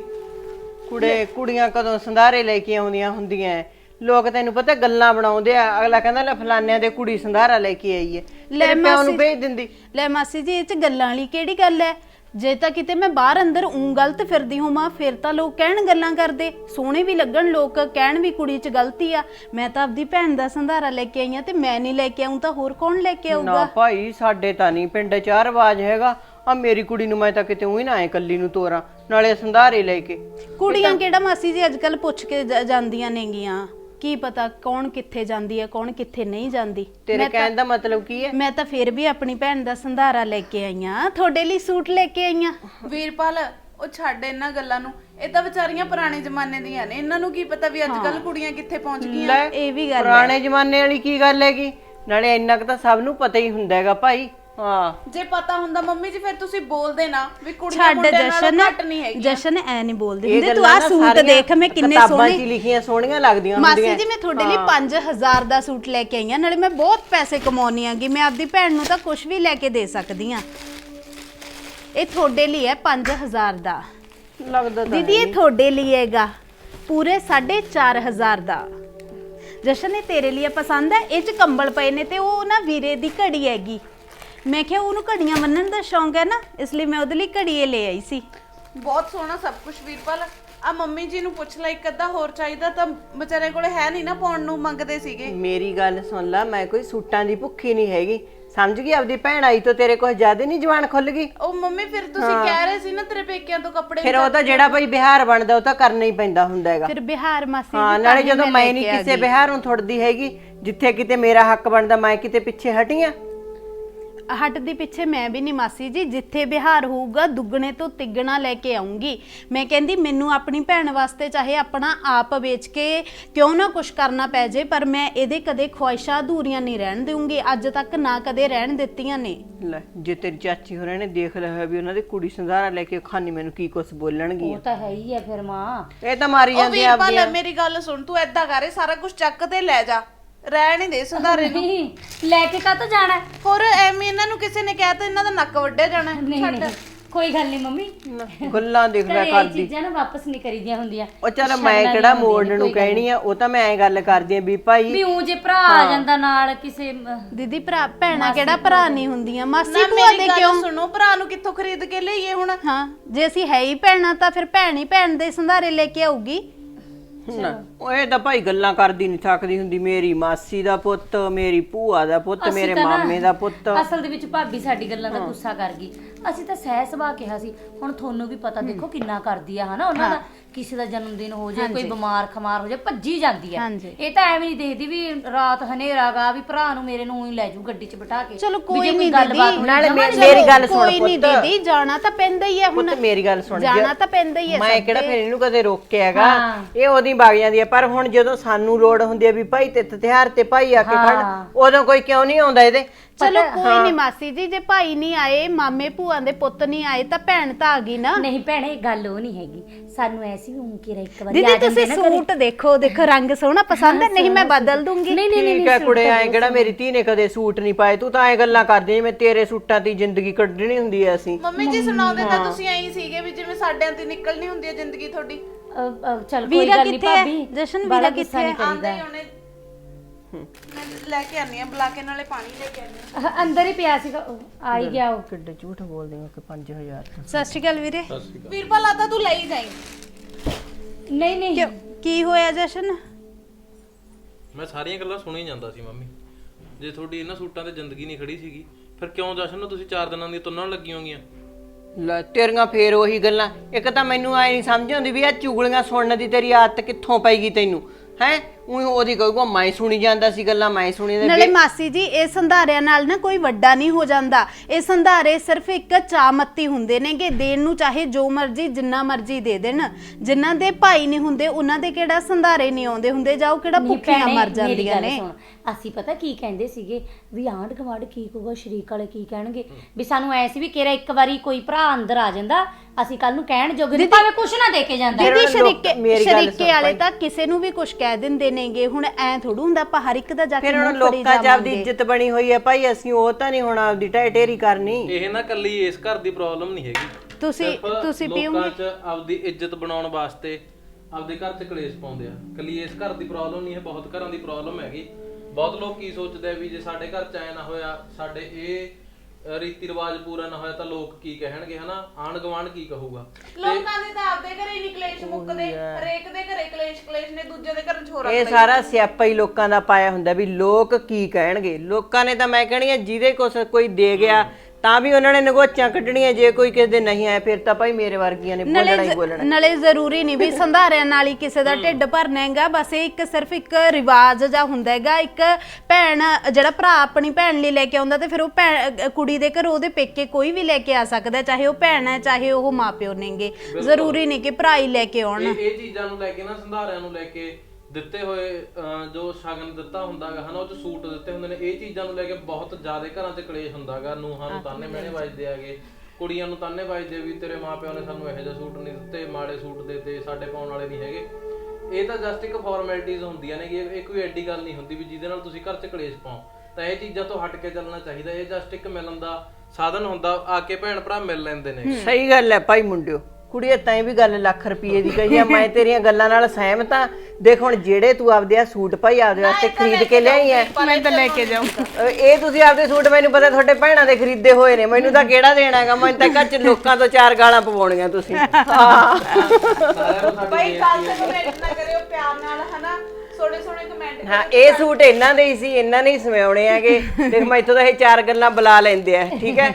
ਕੁੜੇ ਕੁੜੀਆਂ ਕਦੋਂ ਸੰਧਾਰੇ ਲੈ ਕੇ ਆਉਂਦੀਆਂ ਹੁੰਦੀਆਂ ਐ। ਲੋਕ ਤੈਨੂੰ ਪਤਾ ਗੱਲਾਂ ਬਣਾਉਂਦੇ ਆ ਅਗਲਾ ਕਹਿੰਦਾ ਲੈ ਫਲਾਨਿਆਂ ਦੇ ਕੁੜੀ ਸੰਧਾਰਾ ਲੈ ਕੇ ਆਈ ਹੈ ਲੈ ਤੇਰੇ ਪਿਓ ਨੂੰ ਮਾਸੀ- ਭੇਜ ਦਿੰਦੀ। ਲੈ ਮਾਸੀ ਜੀ ਇਹ ਚ ਗੱਲਾਂ ਵਾਲੀ ਕਿਹੜੀ ਗੱਲ ਹੈ ਜੇ ਤਾਂ ਕਿਤੇ ਮੈਂ ਬਾਹਰ ਅੰਦਰ ਉਂ ਗਲਤ ਫਿਰਦੀ ਹੋਵਾਂ ਫਿਰ ਤਾਂ ਲੋਕ ਕਹਿਣ ਗੱਲਾਂ ਕਰਦੇ। ਸੋਹਣੇ ਵੀ ਲੱਗਣ ਲੋਕ ਕਹਿਣ ਵੀ ਕੁੜੀ 'ਚ ਗਲਤੀ ਆ। ਮੈਂ ਤਾਂ ਆਪਦੀ ਭੈਣ ਦਾ ਸੰਧਾਰਾ ਲੈ ਕੇ ਆਈ ਆ ਤੇ ਮੈਂ ਨਹੀਂ ਲੈ ਕੇ ਆਉਂ ਤਾਂ ਹੋਰ ਕੌਣ ਲੈ ਕੇ ਆਊਗਾ? ਨਾ ਭਾਈ ਸਾਡੇ ਤਾਂ ਨਹੀਂ ਪਿੰਡ ਚਾਰ ਆਵਾਜ਼ ਹੈਗਾ। ਆ ਮੇਰੀ ਕੁੜੀ ਨੂੰ ਮੈਂ ਤਾਂ ਕਿਤੇ ਉਹੀ ਨਾ ਐ ਕੱਲੀ ਨੂੰ ਤੋਰਾਂ ਨਾਲੇ ਸੰਧਾਰੇ ਲੈ ਕੇ। ਕੁੜੀਆਂ ਕਿਹੜਾ ਮਾਸੀ ਜੀ ਅੱਜਕੱਲ ਪੁੱਛ ਕੇ ਜ- ਜਾਂਦੀਆਂ ਨੇਗੀਆਂ। ਕੀ ਪਤਾ ਕੌਣ ਕਿੱਥੇ ਜਾਂਦੀ ਹੈ ਕੌਣ ਕਿੱਥੇ ਨਹੀਂ ਜਾਂਦੀ। ਤੇਰੇ ਕਹਿਣ ਦਾ ਮਤਲਬ ਕੀ ਹੈ? ਮੈਂ ਤਾਂ ਫਿਰ ਵੀ ਆਪਣੀ ਭੈਣ ਦਾ ਸੰਧਾਰਾ ਲੈ ਕੇ ਆਈ ਆ ਤੁਹਾਡੇ ਲਈ ਸੂਟ ਲੈ ਕੇ ਆਈ ਆ ਵੀਰਪਾਲ ਉਹ ਛੱਡ ਇਹਨਾਂ ਗੱਲਾਂ ਨੂੰ। ਇਹ ਤਾਂ ਵਿਚਾਰੀਆਂ ਪੁਰਾਣੇ ਜ਼ਮਾਨੇ ਦੀਆਂ ਨੇ। ਇਹਨਾਂ ਨੂੰ ਕੀ ਪਤਾ ਵੀ ਅੱਜ ਕੱਲ ਕੁੜੀਆਂ ਕਿੱਥੇ ਪਹੁੰਚ ਗਈਆਂ। ਲੈ ਇਹ ਵੀ ਗੱਲ ਪੁਰਾਣੇ ਜ਼ਮਾਨੇ ਵਾਲੀ ਕੀ ਗੱਲ ਹੈਗੀ? ਨਾਲੇ ਇੰਨਾ ਕੁ ਤਾਂ ਸਭ ਨੂੰ ਪਤਾ ਹੀ ਹੁੰਦਾ ਹੈਗਾ ਭਾਈ। ਹਾਂ। ਜੇ ਪਤਾ ਹੁੰਦਾ ਮੰਮੀ ਜੀ ਫਿਰ ਤੁਸੀਂ ਬੋਲਦੇ ਨਾ ਵੀ ਕੁੜੀਆਂ ਛੱਡ ਮੁੰਡਿਆਂ ਜਸ਼ਨ ਘੱਟ ਨਹੀਂ ਹੈਗੀ ਜਸ਼ਨ ਐ ਨਹੀਂ ਬੋਲਦੇ ਹੁੰਦੇ ਤੂੰ ਆ ਸੂਟ ਦੇਖ ਮੈਂ ਕਿੰਨੇ ਕਿਤਾਬਾਂ 'ਚ ਸੋਹਣੇ ਹੀ ਲਿਖੀਆਂ ਸੋਹਣੀਆਂ ਲੱਗਦੀਆਂ ਮਾਸੀ ਹੁੰਦੀਆਂ। ਜੀ ਮੈਂ ਤੁਹਾਡੇ ਲਈ 5000 ਦਾ ਸੂਟ ਲੈ ਕੇ ਆਈ ਆ ਨਾਲੇ ਮੈਂ ਬਹੁਤ ਪੈਸੇ ਕਮਾਉਣੀ ਆਂਗੀ ਮੈਂ ਆਪਦੀ ਭੈਣ ਨੂੰ ਤਾਂ ਕੁਝ ਵੀ ਲੈ ਕੇ ਦੇ ਸਕਦੀ ਆ ਇਹ ਤੁਹਾਡੇ ਲਈ ਹੈ 5000 ਦਾ। ਲੱਗਦਾ ਤਾਂ ਦੀਦੀ ਇਹ ਤੁਹਾਡੇ ਲਈ ਹੈਗਾ ਪੂਰੇ 4500 ਦਾ। ਜਸ਼ਨ ਇਹ ਤੇਰੇ ਲਈ ਪਸੰਦ ਹੈ? ਇਹ ਚ ਕੰਬਲ ਪਏ ਨੇ ਤੇ ਉਹ ਨਾ ਵੀਰੇ ਦੀ ਘੜੀ ਹੈਗੀ। ਮੈਂ ਕਿਹਾ ਉਹਨੂੰ ਘੜੀਆਂ ਮੰਨਣ ਦਾ ਸ਼ੌਂਕ ਹੈ ਨਾ ਇਸ ਲਈ ਮੈਂ ਉਹਦੇ ਲਈ ਘੜੀਏ ਲੈ ਆਈ ਸੀ। ਬਹੁਤ ਸੋਹਣਾ ਸਭ ਕੁਝ ਵੀਰਪਾਲ। ਆ ਮੰਮੀ ਜੀ ਨੂੰ ਪੁੱਛ ਲੈ ਇੱਕ ਅੱਧਾ ਹੋਰ ਚਾਹੀਦਾ ਤਾਂ ਵਿਚਾਰੇ ਕੋਲੇ ਹੈ ਨਹੀਂ ਨਾ ਪਾਉਣ ਨੂੰ ਮੰਗਦੇ ਸੀਗੇ। ਮੇਰੀ ਗੱਲ ਸੁਣ ਲੈ ਮੈਂ ਕੋਈ ਸੂਟਾਂ ਦੀ ਭੁੱਖੀ ਨਹੀਂ ਹੈਗੀ। ਸਮਝ ਗਈ ਆਪਦੀ ਭੈਣ ਆਈ ਤੋਂ ਤੇਰੇ ਕੋਲ ਜ਼ਿਆਦਾ ਨਹੀਂ ਜਵਾਨ ਖੁੱਲ ਗਈ? ਉਹ ਮੰਮੀ ਫਿਰ ਤੁਸੀਂ ਕਹਿ ਰਹੇ ਸੀ ਨਾ ਤੇਰੇ ਪੇਕਿਆਂ ਤੋਂ ਕੱਪੜੇ ਫਿਰ ਉਹ ਤਾਂ ਜਿਹੜਾ ਭਾਈ ਬਿਹਾਰ ਬਣਦਾ ਉਹ ਤਾਂ ਕਰਨਾ ਹੀ ਪੈਂਦਾ ਹੁੰਦਾ ਹੈਗਾ। ਫਿਰ ਬਿਹਾਰ ਮਾਸੀ ਹਾਂ ਨਾਲੇ ਤਾਂ ਹੀ ਜਦੋਂ ਲੈ ਮੈਂ ਕੇ ਨਹੀਂ ਆ ਕਿਸੇ ਗਈ। ਬਿਹਾਰੋਂ ਥੁੜਦੀ ਹੈਗੀ ਜਿੱਥੇ ਕਿਤੇ ਮੇਰਾ ਹੱਕ ਬਣਦਾ ਮੈਂ ਕਿਤੇ ਪਿੱਛੇ ਹਟੀ ਆਂ। ਹੱਟ ਦੀ ਪਿੱਛੇ ਮੈਂ ਵੀ ਨਹੀਂ ਮਾਸੀ ਜੀ ਜਿੱਥੇ ਬਿਹਾਰ ਹੋਊਗਾ ਦੁੱਗਣੇ ਤੋਂ ਤਿੱਗਣਾ ਲੈ ਕੇ ਆਉਂਗੀ ਮੈਂ ਕਹਿੰਦੀ ਮੈਨੂੰ ਆਪਣੀ ਭੈਣ ਵਾਸਤੇ ਚਾਹੇ ਆਪਣਾ ਆਪ ਵੇਚ ਕੇ ਕਿਉਂ ਨਾ ਕੁਛ ਕਰਨਾ ਪੈ ਜੇ ਪਰ ਮੈਂ ਇਹਦੇ ਕਦੇ ਖੁਆਇਸ਼ਾਂ ਅਧੂਰੀਆਂ ਨਹੀਂ ਰਹਿਣ ਦੇਵਾਂਗੀ ਅੱਜ ਤੱਕ ਨਾ ਕਦੇ ਰਹਿਣ ਦਿੱਤੀਆਂ ਨੇ। ਲੈ ਜੇ ਤੇਰੀ ਚਾਚੀ ਹੋਰਾਂ ਨੇ ਦੇਖ ਲਿਆ ਹੋਇਆ ਵੀ ਉਹਨਾਂ ਦੀ ਕੁੜੀ ਸੰਧਾਰਾ ਲੈ ਕੇ ਖਾਨੀ ਮੈਨੂੰ ਕੀ ਕੁਛ ਬੋਲਣਗੀ ਉਹ ਤਾਂ ਹੈ ਹੀ ਆ ਫਿਰ ਮਾਂ। ਇਹ ਤਾਂ ਮਾਰੀ ਉਹ ਜਾਂਦੀ ਆ ਵੀਰਪਾਲ ਮੇਰੀ ਗੱਲ ਸੁਣ ਤੂੰ ਐਦਾਂ ਕਰੇ ਸਾਰਾ ਕੁਝ ਚੱਕ ਤੇ ਲੈ ਜਾ। ਰਹਿ ਨਹੀਂ ਦੇ ਸੰਧਾਰੇ ਨੂੰ। ਨਹੀਂ ਲੈ ਕੇ ਕਾਹਤੋਂ ਜਾਣਾ? ਹੈ? ਹੋਰ ਐਵੇਂ ਇਹਨਾਂ ਨੂੰ ਕਿਸੇ ਨੇ ਕਹਿ ਤਾ ਇਹਨਾਂ ਦਾ ਨੱਕ ਵੱਢਿਆ ਜਾਣਾ। ਹੈ। ਨਹੀਂ ਨਹੀਂ ਕੋਈ ਗੱਲ ਨਹੀਂ ਮੰਮੀ। ਗੱਲਾਂ ਦੇਖ ਲੈ ਘਰੇ ਇਹ ਕਰਦੀ। ਚੀਜ਼ਾਂ ਨਾ ਵਾਪਸ ਨਹੀਂ ਕਰੀਦੀਆਂ ਹੁੰਦੀਆਂ। ਉਹ ਚੱਲ ਮੈਂ ਕਿਹੜਾ ਮੋੜਨ ਨੇ, ਕਹਿਣੀ ਆ ਉਹ ਤਾਂ ਮੈਂ ਐ ਗੱਲ ਕਰਦੀ ਆ ਵੀ ਭਾਈ ਵੀ ਉਹ ਜੇ ਭਰਾ ਆ ਜਾਂਦਾ ਨਾਲ ਕਿਸੇ ਅਹ, ਦੀਦੀ ਭਰਾ ਭੈਣਾਂ ਕਿਹੜਾ ਭਰਾ ਨਹੀਂ ਹੁੰਦੀਆਂ? ਮਾਸੀ ਨਾ ਭੂਆ ਮੇਰੀ ਦੇ ਗੱਲ ਕਿਉਂ? ਸੁਣੋ ਭਰਾ ਨੂੰ ਕਿੱਥੋਂ ਖਰੀਦ ਕੇ ਲਈਏ ਹੁਣ? ਹਾਂ ਜੇ ਅਸੀਂ ਹੈ ਹੀ ਭੈਣਾਂ ਤਾਂ ਫਿਰ ਭੈਣ ਹੀ ਭੈਣ ਦੇ ਸੰਧਾਰੇ ਲੈ ਕੇ ਆਊਗੀ। ਨਾ। ਉਹ ਇਹ ਤਾਂ ਭਾਈ ਗੱਲਾਂ ਕਰਦੀ ਨਹੀਂ ਥੱਕਦੀ ਹੁੰਦੀ। ਮੇਰੀ ਮਾਸੀ ਦਾ ਪੁੱਤ ਮੇਰੀ ਭੂਆ ਦਾ ਪੁੱਤ ਅਸੀਂ ਮੇਰੇ ਤਾਂ ਨਾ- ਮਾਮੇ ਦਾ ਪੁੱਤ। ਅਸਲ ਦੇ ਵਿੱਚ ਭਾਬੀ ਸਾਡੀ ਗੱਲਾਂ ਦਾ ਗੁੱਸਾ ਕਰ ਗਈ। ਅਸੀਂ ਤਾਂ ਸਹਿ ਸੁਭਾਅ ਕਿਹਾ ਸੀ। ਹੁਣ ਤੁਹਾਨੂੰ ਵੀ ਪਤਾ ਦੇਖੋ ਕਿੰਨਾ ਕਰਦੀ ਆ ਹਨਾ? ਉਹਨਾਂ ਦਾ ਕਿਸੇ ਦਾ ਜਨਮ ਦਿਨ ਹੋ ਜਾਏ ਕੋਈ ਬਿਮਾਰ ਖਮਾਰ ਹੋ ਜਾਏ ਭੱਜੀ ਜਾਂਦੀ ਹਾਂਜੀ। ਇਹ ਤਾਂ ਐਵੇਂ ਨਹੀਂ ਦੇਖਦੀ ਵੀ ਰਾਤ ਹਨੇਰਾ ਗਾ ਵੀ ਭਰਾ ਨੂੰ ਮੇਰੇ ਨੂੰ ਹੀ ਲੈ ਜੂ ਗੱਡੀ 'ਚ ਬਿਠਾ ਕੇ। ਚਲੋ ਵੀ ਕੋਈ ਨਹੀਂ ਗੱਲਬਾਤ ਦੀਦੀ। ਹੋਈ, ਨਾਲੇ ਜਮਾਂ ਮੇਰੀ ਗੱਲ ਸੁਣ ਕੋਈ ਨਹੀਂ ਪੁੱਤ। ਦੀਦੀ ਜਾਣਾ ਤਾਂ ਪੈਂਦਾ ਹੀ ਹੈ ਹੁਣ। ਪੁੱਤ ਮੇਰੀ ਗੱਲ ਸੁਣ। ਜਾਣਾ ਤਾਂ ਪੈਂਦਾ ਹੀ ਹੈ ਮੈਂ ਸਭ ਕਿਹੜਾ। ਫਿਰ ਇਹਨੂੰ ਕਦੇ ਰੋਕਿਆ ਹੈਗਾ? ਹਾਂ। ਇਹ ਉਹਦੀ ਵਗ ਜਾਂਦੀ ਹੈ ਪਰ ਹੁਣ ਜਦੋਂ ਸਾਨੂੰ ਲੋੜ ਹੁੰਦੀ ਹੈ ਵੀ ਭਾਈ ਤੇ ਤਿਉਹਾਰ ਤੇ ਭਾਈ ਆ ਕੇ। ਖੜਨ ਉਦੋਂ ਕੋਈ ਕਿਉਂ ਨਹੀਂ ਆਉਂਦਾ ਇਹਦੇ? ਚਲੋ ਕੋਈ ਨਹੀਂ ਮਾਸੀ ਜੀ ਜੇ ਭਾਈ ਨਹੀਂ ਆਏ ਮਾਮੇ ਭੂਆ ਦੇ ਪੁੱਤ ਨਹੀਂ ਆਏ ਤਾਂ ਭੈਣ ਤਾਂ ਆ ਗਈ ਨਾ। ਨਹੀਂ ਭੈਣੇ ਗੱਲ ਉਹ ਨਹੀਂ ਹੈਗੀ। ਸਾਨੂੰ ਐਸੀ ਉਮਕੀ ਰ ਇੱਕ ਵਾਰੀ ਦੀਦੀ ਆ ਜਾਂਦੇ ਤੁਸੀਂ ਨਾ ਘਰੇ। ਸੂਟ ਦੇਖੋ ਦੇਖੋ ਰੰਗ ਸੋਹਣਾ ਪਸੰਦ ਹੈ? ਨਹੀਂ ਮੈਂ ਬਦਲ ਦੂੰਗੀ। ਨਹੀਂ ਨਹੀਂ ਠੀਕ ਹੈ ਕੁੜੇ ਐ ਕਿਹੜਾ ਮੇਰੀ ਧੀ ਨੇ ਕਦੇ ਸੂਟ ਨਹੀਂ ਪਾਏ? ਤੂੰ ਤਾਂ ਐ ਗੱਲਾਂ ਕਰਦੀ ਜਿਵੇਂ ਤੇਰੇ ਸੂਟਾਂ ਦੀ ਜ਼ਿੰਦਗੀ ਕੱਢਣੀ ਹੁੰਦੀ ਐ ਅਸੀਂ। ਮੰਮੀ ਜੀ ਸੁਣਾਉਂਦੇ ਤਾਂ ਤੁਸੀਂ ਐਂ ਸੀਗੇ ਵੀ ਜਿਵੇਂ ਸਾਡਿਆਂ ਤੇ ਨਿਕਲਣੀ ਹੁੰਦੀ ਹੈ ਜ਼ਿੰਦਗੀ ਤੁਹਾਡੀ। ਚੱਲ ਕੋਈ ਵੀਰਾ ਗੱਲ ਨਹੀਂ ਕਿੱਥੇ ਹੈ? ਭਾਬੀ ਜਸ਼ਨ ਬਾਹਲਾ ਵੀਰਾ ਗੁੱਸਾ ਕਿੱਥੇ ਨਹੀਂ ਆਂਦੇ ਕਰੀਦਾ ਹੀ ਉਹਨੇ ਮੈਂ ਲੈ ਕੇ ਆਨੀ ਆ ਬੁਲਾ ਕੇ ਨਾਲੇ ਪਾਣੀ ਲੈ ਕੇ ਆਨੀ ਅਹ, ਅੰਦਰ ਹੀ ਪਿਆ ਸੀਗਾ। ਉਹ, ਆ ਹੀ ਗਿਆ ਉਹ। ਕਿੱਡੇ ਝੂਠ ਬੋਲਦੇ ਹੋ ਕਿ 5000 ਸਤਿ ਸ਼੍ਰੀ ਅਕਾਲ ਵੀਰੇ। ਵੀਰਪਾਲ ਆ ਤਾਂ ਤੂੰ ਲਈ ਜਾਈਂ। ਨਹੀਂ ਨਹੀਂ। ਕਿਉਂ? ਕੀ ਹੋਇਆ ਜਸ਼ਨ? ਮੈਂ ਸਾਰੀਆਂ ਗੱਲਾਂ ਸੁਣੀ ਜਾਂਦਾ ਸੀ ਮੰਮੀ। ਜੇ ਤੁਹਾਡੀ ਇਹਨਾਂ ਸੂਟਾਂ ਤੇ ਜ਼ਿੰਦਗੀ ਨਹੀਂ ਖੜੀ ਸੀਗੀ ਫਿਰ ਕਿਉਂ ਜਸ਼ਨ ਨੂੰ ਤੁਸੀਂ 4 ਦਿਨਾਂ ਦੀ ਤੁੰਨਣ ਲੱਗੀ ਹੋਗੀਆਂ? ਲੈ, ਤੇਰੀਆਂ ਫੇਰ ਉਹੀ ਗੱਲਾਂ। ਇੱਕ ਤਾਂ ਮੈਨੂੰ ਆਏ ਨਹੀਂ ਸਮਝ ਆਉਂਦੀ ਵੀ ਆ ਚੁਗਲੀਆਂ ਸੁਣਨ ਦੀ ਤੇਰੀ ਆਦਤ ਕਿੱਥੋਂ ਪਈਗੀ ਤੈਨੂੰ? ਹੈ? ਉਹ ਉਹਦੀ ਕਹੂਗਾ ਮੈਂ ਸੁਣੀ ਜਾਂਦਾ ਸੀ ਗੱਲਾਂ ਮੈਂ ਸੁਣੀ ਜਾਂਦਾ ਨਾਲੇ ਮਾਸੀ ਜੀ ਇਹ ਸੰਧਾਰਿਆਂ ਨਾਲ ਨਾ ਕੋਈ ਵੱਡਾ ਨਹੀਂ ਹੋ ਜਾਂਦਾ। ਇਹ ਸੰਧਾਰੇ ਸਿਰਫ ਇੱਕ ਚਾਮੱਤੀ ਹੁੰਦੇ ਨੇਗੇ ਦੇਣ ਨੂੰ ਚਾਹੇ ਜੋ ਮਰਜ਼ੀ ਜਿੰਨਾ ਮਰਜ਼ੀ ਦੇ ਦੇਣ। ਜਿਨ੍ਹਾਂ ਦੇ ਭਾਈ ਨਹੀਂ ਹੁੰਦੇ ਉਹਨਾਂ ਦੇ ਕਿਹੜਾ ਸੰਧਾਰੇ ਨਹੀਂ ਆਉਂਦੇ ਹੁੰਦੇ ਜਾਂ ਉਹ ਕਿਹੜਾ ਭੁੱਖੀਆਂ ਭੈਣੇ, ਮਰ ਮੇਰੀ ਜਾਂਦੀਆਂ ਗੱਲ ਨੇ। ਸੁਣ, ਅਸੀਂ ਪਤਾ ਕੀ ਕਹਿੰਦੇ ਸੀਗੇ? ਵੀ ਆਂਢ ਗੁਆਂਢ ਕੀ ਕਹੂਗਾ ਸ਼ਰੀਕ ਵਾਲੇ ਕੀ ਕਹਿਣਗੇ? ਵੀ ਸਾਨੂੰ ਐ ਸੀ ਵੀ ਕਿਹੜਾ ਇੱਕ ਵਾਰੀ ਕੋਈ ਭਰਾ ਅੰਦਰ ਆ ਜਾਂਦਾ ਅਸੀਂ ਕੱਲ ਨੂੰ ਕਹਿਣ ਜੋਗੇ ਨਹੀਂ ਭਾਵੇਂ ਕੁਛ ਨਾ ਦੇ ਕੇ ਜਾਂਦਾ। ਦੀਦੀ ਸ਼ਰੀਕੇ ਮੇਰੀ ਗੱਲ ਸ਼ਰੀਕੇ ਵਾਲੇ ਭਾਈ। ਤਾਂ ਕਿਸੇ ਨੂੰ ਵੀ ਕੁਝ ਕਹਿ ਦਿੰਦੇ ਨੇਗੇ ਹੁਣ ਐ ਥੋੜੂ ਹੁੰਦਾ ਆਪਾਂ ਹਰ ਇੱਕ ਦਾ ਜਾ ਕੇ ਫਿਰ ਹੁਣ ਮੂੰਹ ਫੜੀ ਲੋਕਾਂ 'ਚ ਆਪਦੀ ਜਾਵਾਂਗੇ। ਇੱਜ਼ਤ ਬਣੀ ਹੋਈ ਹੈ ਭਾਈ ਅਸੀਂ ਉਹ ਤਾਂ ਨਹੀਂ ਹੁਣ ਆਪਦੀ ਢਹਿ ਢੇਰੀ ਕਰਨੀ। ਇਹ ਨਾ ਕੱਲੀ ਇਸ ਘਰ ਦੀ ਪ੍ਰੋਬਲਮ ਨਹੀਂ ਹੈਗੀ। ਤੁਸੀਂ ਸਿਰਫ ਤੁਸੀਂ ਲੋਕਾਂ ਪੀਓਗੇ 'ਚ ਆਪਦੀ ਇੱਜ਼ਤ ਬਣਾਉਣ ਵਾਸਤੇ ਆਪਦੇ ਘਰ 'ਚ ਕਲੇਸ਼ ਪਾਉਂਦੇ ਆ। ਕੱਲੀ ਇਸ ਘਰ ਦੀ ਪ੍ਰੋਬਲਮ ਨਹੀਂ ਹੈ ਬਹੁਤ ਘਰਾਂ ਦੀ ਪ੍ਰੋਬਲਮ ਹੈਗੀ। ਬਹੁਤ ਲੋਕ ਕੀ ਸੋਚਦੇ ਆ ਵੀ ਜੇ ਸਾਡੇ ਘਰ 'ਚ ਐ ਨਾ ਹੋਇਆ ਸਾਡੇ ਇਹ ਰੀਤੀ ਰਿਵਾਜ ਪੂਰਾ ਨਾ ਹੋਇਆ ਤਾਂ ਲੋਕ ਕੀ ਕਹਿਣਗੇ ਹਨਾ? ਆਣ ਗਵਾਂਢ ਕੀ ਕਹੂਗਾ? ਲੋਕਾਂ ਦੇ ਤਾਂ ਆਪਦੇ ਘਰੇ ਨਹੀਂ ਕਲੇਸ਼ ਮੁੱਕਦੇ ਹਰੇਕ ਦੇ ਘਰੇ ਕਲੇਸ਼ ਕਲੇਸ਼ ਨੇ ਦੂਜੇ ਦੇ ਘਰ ਛੋਰਾ ਇਹ ਸਾਰਾ ਸਿਆਪਾ ਹੀ ਲੋਕਾਂ ਦਾ ਪਾਇਆ ਹੁੰਦਾ ਵੀ ਲੋਕ ਕੀ ਕਹਿਣਗੇ? ਲੋਕਾਂ ਨੇ ਤਾਂ ਮੈਂ ਕਹਿਣੀ ਆ ਜਿਹਦੇ ਕੋਈ ਦੇ ਗਿਆ ਤਾਂ ਵੀ ਉਹਨਾਂ ਨੇ ਨਗੋਚਾਂ ਕੱਢਣੀਆਂ ਜੇ ਕੋਈ ਕਿਸੇ ਦੇ ਨਹੀਂ ਆਇਆ ਫਿਰ ਤਾਂ ਭਾਈ ਮੇਰੇ ਵਰਗੀਆਂ ਨੇ ਨਾਲੇ ਬੋਲਣਾ ਹੀ ਜ਼- ਬੋਲਣਾ। ਨਾਲੇ ਜ਼ਰੂਰੀ ਨਹੀਂ ਵੀ ਸੰਧਾਰਿਆਂ ਨਾਲ ਹੀ ਕਿਸੇ ਦਾ ਢਿੱਡ ਭਰਨਾ ਹੈਗਾ ਬਸ ਇਹ ਇੱਕ ਸਿਰਫ ਇੱਕ ਰਿਵਾਜ ਜਾਂ ਹੁੰਦਾ ਹੈਗਾ ਇੱਕ ਭੈਣ ਜਿਹੜਾ ਭਰਾ ਆਪਣੀ ਭੈਣ ਲਈ ਲੈ ਕੇ ਆਉਂਦਾ ਤੇ ਫਿਰ ਉਹ ਭੈਣ ਅ, ਕੁੜੀ ਦੇ ਘਰ ਉਹਦੇ ਪੇਕੇ ਕੋਈ ਵੀ ਲੈ ਕੇ ਆ ਸਕਦਾ ਹੈ, ਚਾਹੇ ਉਹ ਭੈਣ ਹੈ ਚਾਹੇ ਉਹ ਮਾਪਿਓ ਨੇਗੇ। ਜ਼ਰੂਰੀ ਨਹੀਂ ਕਿ ਭਰਾ ਹੀ ਲੈ ਕੇ ਆਉਣ। ਇਹ ਇਹ ਚੀਜ਼ਾਂ ਨੂੰ ਲੈ ਕੇ ਨਾ ਸੰਧਾਰਿਆਂ ਨੂੰ ਲੈ ਕੇ ਦਿੱਤੇ ਹੋਏ ਜੋ ਸ਼ਗਨ ਦਿੱਤਾ ਹੁੰਦਾਗਾ ਹਨਾ ਉਹ ਚ ਸੂਟ ਦਿੱਤੇ ਹੁੰਦੇ ਨੇ। ਇਹ ਚੀਜ਼ਾਂ ਨੂੰ ਲੈ ਕੇ ਬਹੁਤ ਜ਼ਿਆਦਾ ਘਰਾਂ 'ਚ ਕਲੇਸ਼ ਹੁੰਦਾਗਾ। ਨੂੰਹਾਂ ਨੂੰ ਤਾਨੇ ਮਿਹਣੇ ਵੱਜਦੇ ਆਗੇ। ਕੁੜੀਆਂ ਨੂੰ ਤਾਨੇ ਵੱਜਦੇ ਵੀ ਤੇਰੇ ਮਾਪਿਆਂ ਨੇ ਸਾਨੂੰ ਇਹੋ ਜਿਹਾ ਸੂਟ ਨਹੀਂ ਦਿੱਤੇ ਮਾੜੇ ਸੂਟ ਦਿੱਤੇ ਸਾਡੇ ਪਾਉਣ ਵਾਲੇ ਨਹੀਂ ਹੈਗੇ। ਇਹ ਤਾਂ ਜਸਟ ਇੱਕ ਫਾਰਮੈਲਿਟੀਜ਼ ਹੁੰਦੀਆਂ ਨੇ ਇਹ ਇਹ ਕੋਈ ਐਡੀ ਗੱਲ ਨਹੀਂ ਹੁੰਦੀ ਵੀ ਜਿਹਦੇ ਨਾਲ ਤੁਸੀਂ ਘਰ 'ਚ ਕਲੇਸ਼ ਪਾਓ। ਤਾਂ ਇਹ ਚੀਜ਼ਾਂ ਤੋਂ ਹਟ ਕੇ ਚੱਲਣਾ ਚਾਹੀਦਾ। ਇਹ ਜਸਟ ਇੱਕ ਮਿਲਣ ਦਾ ਸਾਧਨ ਹੁੰਦਾ ਆ ਕੇ ਭੈਣ ਭਰਾ ਮਿਲ ਲੈਂਦੇ ਨੇ। ਸਹੀ ਗੱਲ ਹੈ ਭਾਈ ਮੁੰਡਿਓ। ਕੁੜੀਏ ਤੈਂ ਵੀ ਗੱਲ ਲੱਖ ਰੁਪਏ ਦੀ ਕਹੀ ਆ ਮੈਂ ਤੇਰੀਆਂ ਗੱਲਾਂ ਨਾਲ ਸਹਿਮਤ ਆ ਦੇਖ ਹੁਣ ਜਿਹੜੇ ਤੂੰ ਆਪਦੇ ਆ ਸੂਟ ਭਾਈ ਆਪਦੇ ਵਾਸਤੇ ਖਰੀਦ ਕੇ ਲਿਆਈ ਐ ਮੈਂ ਤਾਂ ਲੈ ਕੇ ਜਾਊਂ ਇਹ ਤੁਸੀਂ ਆਪਦੇ ਸੂਟ ਮੈਨੂੰ ਪਤਾ ਤੁਹਾਡੇ ਭੈਣਾਂ ਦੇ ਖਰੀਦੇ ਹੋਏ ਨੇ ਮੈਨੂੰ ਤਾਂ ਕਿਹੜਾ ਦੇਣਾ ਹੈਗਾ? ਮੈਨੂੰ ਤਾਂ ਘਰ ਚ ਲੋਕਾਂ ਤੋਂ ਚਾਰ ਗਾਲਾਂ ਪਵਾਉਣੀਆਂ ਤੁਸੀਂ। ਹਾਂ। ਬਈ ਕੱਲ ਤੇ ਕਮੈਂਟ ਨਾ ਕਰਿਓ ਪਿਆਰ ਨਾਲ ਹਨਾ? ਸੋਹਣੇ ਸੋਹਣੇ ਕਮੈਂਟ ਹਾਂ ਇਹ ਸੂਟ ਇਹਨਾਂ ਦੇ ਹੀ ਸੀ ਇਹਨਾਂ ਨੇ ਹੀ ਸਵਾਉਣੇ ਹੈਗੇ। ਦੇਖ ਮੈਂ ਇੱਥੋਂ ਤਾਂ ਇਹ ਚਾਰ ਗੱਲਾਂ ਬੁਲਾ ਲੈਂਦੇ ਆ ਠੀਕ ਹੈ?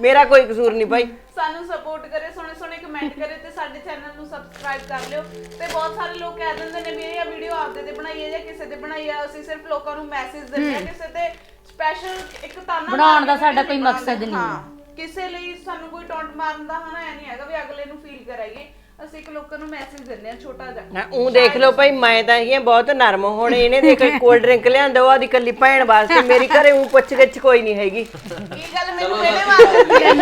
ਮੇਰਾ ਕੋਈ ਕਸੂਰ ਨਹੀਂ ਭਾਈ। ਸਾਨੂੰ ਸਪੋਰਟ ਕਰੇ ਸੋਹਣੇ ਸੋਹਣੇ ਕਮੈਂਟ ਕਰੇ ਤੇ ਸਾਡੇ ਚੈਨਲ ਨੂੰ ਸਬਸਕ੍ਰਾਈਬ ਕਰ ਲਿਓ। ਤੇ ਬਹੁਤ ਸਾਰੇ ਲੋਕ ਕਹਿ ਦਿੰਦੇ ਨੇ ਵੀ ਇਹ ਵੀਡੀਓ ਆਪਦੇ ਤੇ ਬਣਾਈ ਹੈ ਜਾਂ ਕਿਸੇ ਤੇ ਬਣਾਈ ਹੈ। ਅਸੀਂ ਸਿਰਫ ਲੋਕਾਂ ਨੂੰ ਮੈਸੇਜ ਦਿੰਦੇ ਆ ਕਿਸੇ ਤੇ। ਸਪੈਸ਼ਲ ਇੱਕ ਤਾਨਾ ਬਣਾਉਣ ਦਾ ਸਾਡਾ ਕੋਈ। ਮਕਸਦ ਨਹੀਂ। ਹਾਂ ਕਿਸੇ ਲਈ ਸਾਨੂੰ ਕੋਈ ਟੌਂਟ ਮਾਰਨ ਦਾ ਹਨਾ ਐ ਨਹੀਂ ਹੈਗਾ ਵੀ ਅਗਲੇ ਨੂੰ ਫੀਲ ਕਰਾਈਏ। ਅਸੀਂ ਇੱਕ ਲੋਕਾਂ ਨੂੰ ਮੈਸੇਜ ਦਿੰਦੇ ਆ ਛੋਟਾ ਜਿਹਾ। ਉਹ ਦੇਖ ਲਓ ਭਾਈ ਮੈਂ ਤਾਂ ਇਹ ਬਹੁਤ ਨਰਮ ਹੁਣ ਇਹਨੇ ਦੇਖ ਕੋਲਡ ਡਰਿੰਕ ਲਿਆਂਦਾ ਉਹ ਆਦੀ ਕੱਲੀ ਭੈਣ ਵਾਸਤੇ ਮੇਰੀ ਘਰੇ ਉਹ ਪੁੱਛ ਗਿੱਛ ਕੋਈ ਨਹੀਂ ਹੈਗੀ। ਇਹ ਗੱਲ ਮੈਨੂੰ ਪਹਿਲੇ ਵਾਰ